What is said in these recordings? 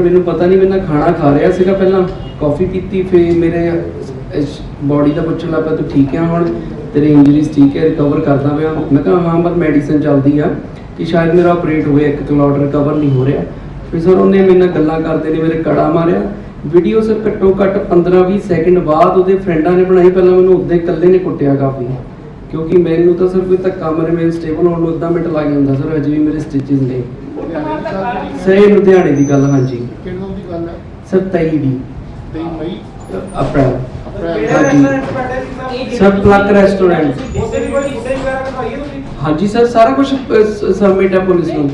ਮੈਨੂੰ ਪਤਾ ਨਹੀਂ ਮੈਂ ਖਾਣਾ ਖਾ ਰਿਹਾ ਸੀਗਾ ਪਹਿਲਾਂ। ਕਾਫੀ ਪੀਤੀ ਫੇ ਮੇਰੇ ਬਾਡੀ ਦਾ ਪੁੱਛਣ ਲੱਗਾ ਤੂੰ ਠੀਕ ਹੈ ਹੁਣ? ਤੇਰੀ ਇੰਜਰੀਜ਼ ਠੀਕ ਹੈ ਰਿਕਵਰ ਕਰਦਾ ਪਿਆ? ਮੈਂ ਕਿਹਾ ਹਾਂ ਪਰ ਮੈਡੀਸਿਨ ਚੱਲਦੀ ਆ ਕਿ ਸ਼ਾਇਦ ਮੇਰਾ ਆਪਰੇਟ ਹੋਵੇ ਇੱਕ ਕਲੌਟ ਰਿਕਵਰ ਨਹੀਂ ਹੋ ਰਿਹਾ। ਫਿਰ ਸਰ ਉਹਨੇ ਮੇਰੇ ਨਾਲ ਗੱਲਾਂ ਕਰਦੇ ਨੇ ਮੇਰੇ ਕੜਾ ਮਾਰਿਆ। ਵੀਡੀਓ ਸਰ ਘੱਟੋ ਘੱਟ 15-20 ਸੈਕਿੰਡ ਬਾਅਦ ਉਹਦੇ ਫਰੈਂਡਾਂ ਨੇ ਬਣਾਈ ਪਹਿਲਾਂ ਮੈਨੂੰ ਉਹਦੇ ਇਕੱਲੇ ਨੇ ਕੁੱਟਿਆ ਕਾਫੀ। ਕਿਉਂਕਿ ਮੈਨੂੰ ਤਾਂ ਸਰ ਕੋਈ ਧੱਕਾ ਮਾਰੇ ਮੇਰੇ ਸਟੇਬਲ ਹੋਣ ਨੂੰ ਅੱਧਾ ਮਿੰਟ ਲੱਗ ਜਾਂਦਾ ਸਰ ਅਜੇ ਵੀ ਮੇਰੇ ਸਟਿਚਸ ਨੇ। ਸਰ ਇਹ ਲੁਧਿਆਣੇ ਦੀ ਗੱਲ ਹਾਂਜੀ। ਸਰ 23 ਦੀ 23 ਮਈ? ਅਪ੍ਰੈਲ। ਅਪ੍ਰੈਲ। ਹਾਂਜੀ। ਸਰ ਪਲਕ ਰੈਸਟੋਰੈਂਟ ਹਾਂਜੀ ਸਰ ਸਾਰਾ ਕੁਝ ਸਬਮਿਟ ਹੈ ਪੁਲਿਸ ਨੂੰ।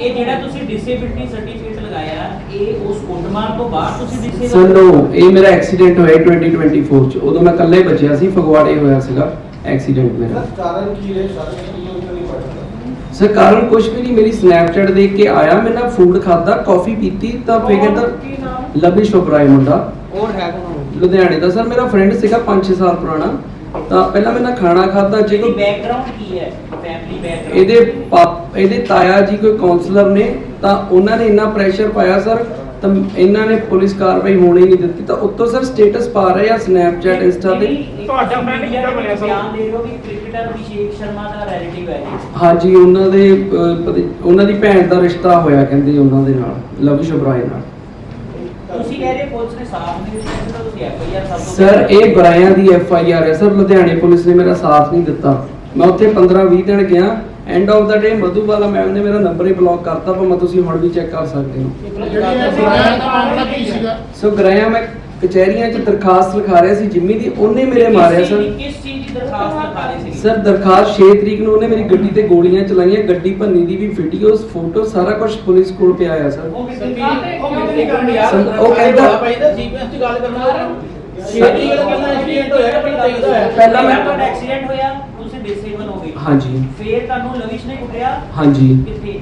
ਇਹ ਜਿਹੜਾ ਤੁਸੀਂ ਡਿਸੇਬਿਲਟੀ ਸਰਟੀਫਿਕੇਟ ਲਗਾਇਆ ਇਹ ਉਸ ਕੁੱਟਮਾਰ ਤੋਂ ਬਾਅਦ ਤੁਸੀਂ ਡਿਸੇਬਲ ਸਰ ਨੋ ਇਹ ਮੇਰਾ ਐਕਸੀਡੈਂਟ ਹੋਇਆ 2024 ਚ। ਉਦੋਂ ਮੈਂ ਇਕੱਲੇ ਬਚਿਆ ਸੀ ਫਗਵਾੜੇ ਹੋਇਆ ਸੀਗਾ। ਐਕਸੀਡੈਂਟ ਮੇਰਾ। ਕਾਰਨ ਕੀ ਹੈ? ਸਾਰੇ ਕਿਉਂ ਨਹੀਂ ਪੜਦਾ ਸਰ ਕਾਰਨ ਕੁਝ ਵੀ ਨਹੀਂ ਮੇਰੀ ਸਨੈਪਚੈਟ ਦੇਖ ਕੇ ਆਇਆ ਮੈਂ ਨਾ ਫੂਡ ਖਾਦਾ ਕਾਫੀ ਪੀਤੀ ਤਾਂ ਫੇਰ ਕਹਿੰਦਾ ਲਵਿਸ਼ ਓਬਰਾਏ ਮੁੰਡਾ। ਹੋਰ ਹੈ ਲੁਧਿਆਣੇ ਦਾ। ਸਰ ਮੇਰਾ ਫਰੈਂਡ ਸੀਗਾ 5-6 ਸਾਲ ਪੁਰਾਣਾ। ਤਾਂ ਪਹਿਲਾਂ ਮੈਂ ਨਾ ਖਾਣਾ ਖਾਦਾ ਜੇ ਕੋਈ ਬੈਕਗ੍ਰਾਉਂਡ ਕੀ ਹੈ? ਫੈਮਿਲੀ ਬੈਕਗ੍ਰਾਉਂਡ ਇਹਦੇ ਪਾਪ ਇਹਦੇ ਤਾਇਆ ਜੀ ਕੋਈ ਕਾਉਂਸਲਰ ਨੇ ਤਾਂ ਉਹਨਾਂ ਨੇ ਇੰਨਾ ਪ੍ਰੈਸ਼ਰ ਪਾਇਆ ਸਰ। ਤਾਂ ਇਹਨਾਂ ਨੇ ਪੁਲਿਸ ਕਾਰਵਾਈ ਹੋਣੀ ਨਹੀਂ ਦਿੱਤੀ। ਤਾਂ ਉੱਤੋਂ ਸਰ ਸਟੇਟਸ ਪਾ ਰਹੇ ਆ ਸਨੈਪਚੈਟ ਇੰਸਟਾ ਤੇ। ਤੁਹਾਡਾ ਫਰੈਂਡ ਕਿਹਦਾ ਬਣਿਆ ਸਰ ਬਿਆਨ ਦੇ ਰਹੇ ਹੋ ਕਿ ਕ੍ਰਿਕਟਰ ਅਭਿਸ਼ੇਕ ਸ਼ਰਮਾ ਦਾ ਰਿਲੇਟਿਵ ਹੈ ਇਹ। ਹਾਂਜੀ ਉਹਨਾਂ ਦੇ ਅਹ, ਪਤਾ ਨੀ- ਉਹਨਾਂ ਦੀ ਭੈਣ ਦਾ ਰਿਸ਼ਤਾ ਹੋਇਆ ਕਹਿੰਦੇ ਉਹਨਾਂ ਦੇ ਨਾਲ ਲਵਿਸ਼ ਓਬਰਾਏ ਨਾਲ। ਤੁਸੀਂ ਕਹਿ ਰਹੇ ਪੁਲਿਸ ਨੇ ਸਾਥ ਨਹੀਂ ਦਿੱਤਾ ਤਾਂ ਤੁਸੀਂ ਐਫ ਆਈ ਆਰ ਸਭ ਤੋਂ ਸਰ ਇਹ ਬਰਾਇਆਂ ਦੀ ਐਫ ਆਈ ਆਰ ਹੈ। ਸਰ ਲੁਧਿਆਣੇ ਪੁਲਿਸ ਨੇ ਮੇਰਾ ਸਾਥ ਨਹੀਂ ਦਿੱਤਾ। ਮੈਂ ਉੱਥੇ 15-20 ਦਿਨ ਗਿਆ। End of the day Madhubala ma'am ਨੇ ਮੇਰਾ ਨੰਬਰ ਹੀ ਬਲੌਕ ਕਰਤਾ ਪਰ ਤੁਸੀਂ ਹੁਣ ਵੀ ਚੈੱਕ ਕਰ ਸਕਦੇ ਹੋ। ਸੋ ਗਰਾਇਆ ਮੈਂ ਕਚਹਿਰੀਆਂ 'ਚ ਦਰਖਾਸਤ ਲਿਖਾ ਰਿਹਾ ਸੀ ਜਿੰਮੀ ਦੀ ਉਹਨੇ ਮੇਰੇ ਮਾਰਿਆ ਸਰ। ਕਿਸ ਚੀਜ਼ ਦੀ ਦਰਖਾਸਤ ਲਿਖਾ ਰਹੇ ਸੀ? ਸਰ ਦਰਖਾਸਤ 6 ਤਰੀਕ ਨੂੰ ਉਹਨੇ ਮੇਰੀ ਗੱਡੀ ਤੇ ਗੋਲੀਆਂ ਚਲਾਈਆਂ ਗੱਡੀ ਭੰਨੀ ਦੀ ਵੀ ਵੀਡੀਓਜ਼ ਫੋਟੋ ਸਾਰਾ ਕੁਝ ਪੁਲਿਸ ਕੋਲ ਪਿਆ ਆ ਸਰ। ਉਹ ਸਰ, ਉਹ ਕਹਿੰਦਾ- ਸੀਕੁਐਂਸ ਦੀ ਗੱਲ ਕਰਨਾ ਛੇਤੀ ਗੱਲ ਕਰਨਾ ਐਕਸੀਡੈਂਟ ਹੋਇਆ ਕਿ ਪਹਿਲਾਂ ਚਾਹੀਦਾ। ਹੈ ਪਹਿਲਾਂ ਮੈਂ- ਤੁਹਾਡਾ ਐਕਸੀਡੈਂਟ ਹੋਇਆ ਤੁਸੀਂ ਡਿਸੇਬਲ ਹੋ ਗਏ ਹਾਂਜੀ। ਫੇਰ ਤੁਹਾਨੂੰ ਲਵਿਸ਼ ਨੇ ਕੁੱਟਿਆ ਹਾਂਜੀ। ਕਿੱਥੇ?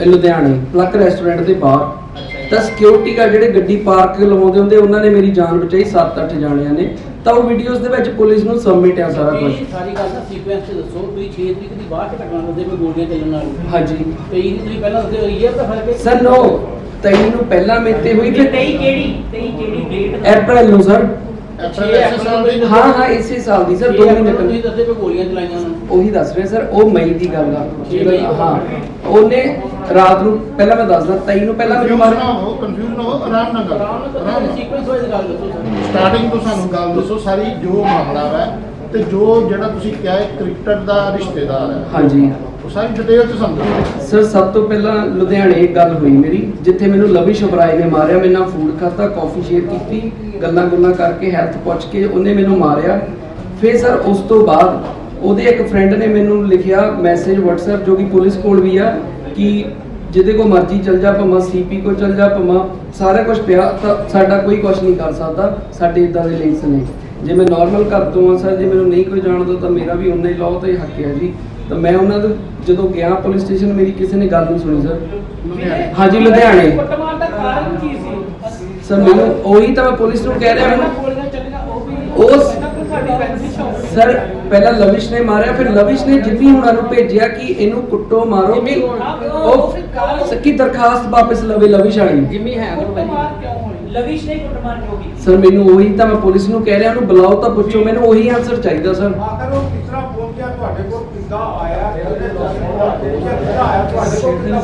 ਇਹ ਲੁਧਿਆਣੇ ਪਲਕ ਰੈਸਟੋਰੈਂਟ ਦੇ ਬਾਹਰ। ਅੱਛਾ ਤਾਂ ਸਿਕਿਉਰਿਟੀ ਗਾਰਡ ਜਿਹੜੇ ਗੱਡੀ ਪਾਰਕ ਲਵਾਉਂਦੇ ਹੁੰਦੇ ਉਹਨਾਂ ਨੇ ਮੇਰੀ ਜਾਨ ਬਚਾਈ 7-8 ਜਾਣਿਆਂ ਨੇ। ਤਾਂ ਉਹ ਵੀਡੀਓਜ਼ ਦੇ ਵਿੱਚ ਪੁਲਿਸ ਨੂੰ ਸਬਮਿਟ ਆ ਸਾਰਾ ਕੁਝ ਇਹ ਸਾਰੀ ਗੱਲ ਦਾ ਸੀਕੁਐਂਸ ਤੇ ਦੱਸੋ ਤੁਸੀਂ 6 ਤਰੀਕ ਦੀ ਬਾਅਦ ਚ ਘਟਨਾ ਦੱਸਦੇ ਕੋਈ ਗੋਲੀਆਂ ਚੱਲਣ ਨਾਲ। ਹਾਂਜੀ। ਤੇ ਇਹ ਤੁਸੀਂ ਪਹਿਲਾਂ ਦੱਸਦੇ ਈਅਰ ਦਾ ਫ਼ਰਕ ਹੈ ਸਰ ਨੋ ਤੈਨੂੰ ਪਹਿਲਾਂ ਮੇਤੇ ਹੋਈ ਤੇ ਫਿਰ 23 ਕਿਹੜੀ 23 ਕਿਹੜੀ ਡੇਟ ਅਪ੍ਰੈਲ ਨੂੰ ਸਰ ਅਪ੍ਰੈਲ ਐਸੇ ਸਾਲ ਦੀ ਹਾਂ ਹਾਂ ਇਸੇ ਸਾਲ ਦੀ ਸਰ 2 ਮਹੀਨੇ ਪਹਿਲਾਂ। ਦੱਸਦੇ ਕੋਈ ਗੋਲੀਆਂ ਚਲਾਈਆਂ ਉਹਨਾਂ ਉਹੀ ਦੱਸ ਰਿਹਾ ਸਰ ਉਹ ਮਈ ਦੀ ਗੱਲ ਆ। ਮਈ। ਹਾਂ ਉਹਨੇ ਰਾਤ ਨੂੰ ਪਹਿਲਾਂ ਮੈਂ ਦੱਸਦਾ 23 ਨੂੰ ਪਹਿਲਾਂ ਮੈਨੂੰ ਕਨਫਿਊਜ਼ ਨਾ ਮਾਰ ਹੋ ਕਨਫਿਊਜ਼ ਨਾ ਹੋ ਆਰਾਮ ਨਾਲ ਗੱਲ ਆਰਾਮ ਨਾਲ ਸੀਕੁਐਂਸ ਵਾਈਜ਼ ਗੱਲ ਦੱਸੋ ਸਟਾਰਟਿੰਗ ਤੋਂ ਸਾਨੂੰ ਗੱਲ ਦੱਸੋ ਸਾਰੀ ਜੋ ਮਾਮਲਾ ਹੈ ਤੇ ਜੋ ਜਿਹੜਾ ਤੁਸੀਂ ਕਿਹਾ ਹੈ ਕ੍ਰਿਕਟਰ ਦਾ ਰਿਸ਼ਤੇਦਾਰ ਹੈ। ਹਾਂਜੀ। ਉਹ ਸਾਰੀ ਡਿਟੇਲ ਚ ਸਮਝੋ ਸਰ ਸਭ ਤੋਂ ਪਹਿਲਾਂ ਲੁਧਿਆਣੇ ਇੱਕ ਗੱਲ ਹੋਈ ਮੇਰੀ, ਜਿੱਥੇ ਮੈਨੂੰ ਲਵਿਸ਼ ਓਬਰਾਏ ਨੇ ਮਾਰਿਆ, ਮੇਰੇ ਨਾਲ ਫੂਡ ਖਾਧਾ ਕਾਫੀ ਸ਼ੇਅਰ ਕੀਤੀ, ਗੱਲਾਂ ਗੁੱਲਾਂ ਕਰਕੇ ਹੈਲਥ ਪੁੱਛ ਕੇ ਉਹਨੇ ਮੈਨੂੰ ਮਾਰਿਆ। ਫਿਰ ਸਰ ਉਸ ਤੋਂ ਬਾਅਦ ਉਹਦੇ ਇੱਕ ਫਰੈਂਡ ਨੇ ਮੈਨੂੰ ਲਿਖਿਆ ਮੈਸੇਜ WhatsApp, ਜੋ ਕਿ ਪੁਲਿਸ ਕੋਲ ਵੀ ਆ, ਕਿ ਜਿਹਦੇ ਕੋ ਮਰਜ਼ੀ ਚਲ ਜਾ ਭਾਵੇਂ ਸੀਪੀ ਕੋ ਚਲ ਜਾ, ਭਾਵੇਂ ਸਾਰਾ ਕੁਝ ਪਿਆ, ਤਾਂ ਸਾਡਾ ਕੋਈ ਕੁਝ ਨਹੀਂ ਕਰ ਸਕਦਾ, ਸਾਡੇ ਇਦਾਂ ਦੇ ਲਿੰਕਸ ਨੇ। ਜੇ ਮੈਂ ਨਾਰਮਲ ਤੋਂ ਦਵਾਂ ਸਰ ਜੇ ਮੈਨੂੰ ਨਹੀਂ ਕੋਈ ਜਾਣਦਾ, ਤਾਂ ਮੇਰਾ ਵੀ ਉਨਾ ਹੀ ਲਾਅ ਤੇ ਹੱਕ ਹੈ ਜੀ। ਤਾਂ ਮੈਂ ਉਹਨਾਂ ਦੇ ਜਦੋਂ ਗਿਆ ਪੁਲਿਸ ਸਟੇਸ਼ਨ ਮੇਰੀ ਕਿਸੇ ਨੇ ਗੱਲ ਨਹੀਂ ਸੁਣੀ ਸਰ ਲੁਧਿਆਣੇ ਹਾਂਜੀ ਲੁਧਿਆਣੇ। ਕੁੱਟਮਾਰ ਦਾ ਕਾਰਨ ਕੀ ਸੀ? ਸਰ ਮੈਨੂੰ ਉਹੀ ਤਾਂ ਮੈਂ ਪੁਲਿਸ ਨੂੰ ਕਹਿ ਰਿਹਾ ਮੈਨੂੰ ਉਸ ਸਰ ਪਹਿਲਾਂ ਲਵਿਸ਼ ਨੇ ਮਾਰਿਆ ਫਿਰ ਲਵਿਸ਼ ਨੇ ਜਿੰਮੀ ਹੁਣਾਂ ਨੂੰ ਭੇਜਿਆ ਕਿ ਇਹਨੂੰ ਕੁੱਟੋ ਮਾਰੋ ਕਿ ਉਹ ਸੱਕੀ ਦਰਖਾਸਤ ਵਾਪਸ ਲਵੇ ਲਵਿਸ਼ ਵਾਲੀ? ਜਿੰਮੀ ਹੈ ਲਵਿਸ਼ ਨੇ ਕੁੱਟਮਾਰ ਕਿਉਂ ਕੀਤੀ? ਸਰ ਮੈਨੂੰ ਉਹੀ ਤਾਂ ਮੈਂ ਪੁਲਿਸ ਨੂੰ ਕਹਿ ਰਿਹਾ ਉਹਨੂੰ ਬੁਲਾਓ ਤਾਂ ਪੁੱਛੋ ਮੈਨੂੰ ਉਹੀ ਆਨਸਰ ਚਾਹੀਦਾ ਸਰ ਆਖਰ ਉਹ ਕਿਸ ਤਰ੍ਹਾਂ ਪਹੁੰਚਿਆ ਤੁਹਾਡੇ ਕੋਲ ਕਿੱਦਾਂ ਆਇਆ ਕਿਹੜੇ ਦੋਸਤ ਪਹੁੰਚਿਆ ਕਿੱਦਾਂ ਆਇਆ ਤੁਹਾਡੇ ਕੋਲ ਕਿੱਦਾਂ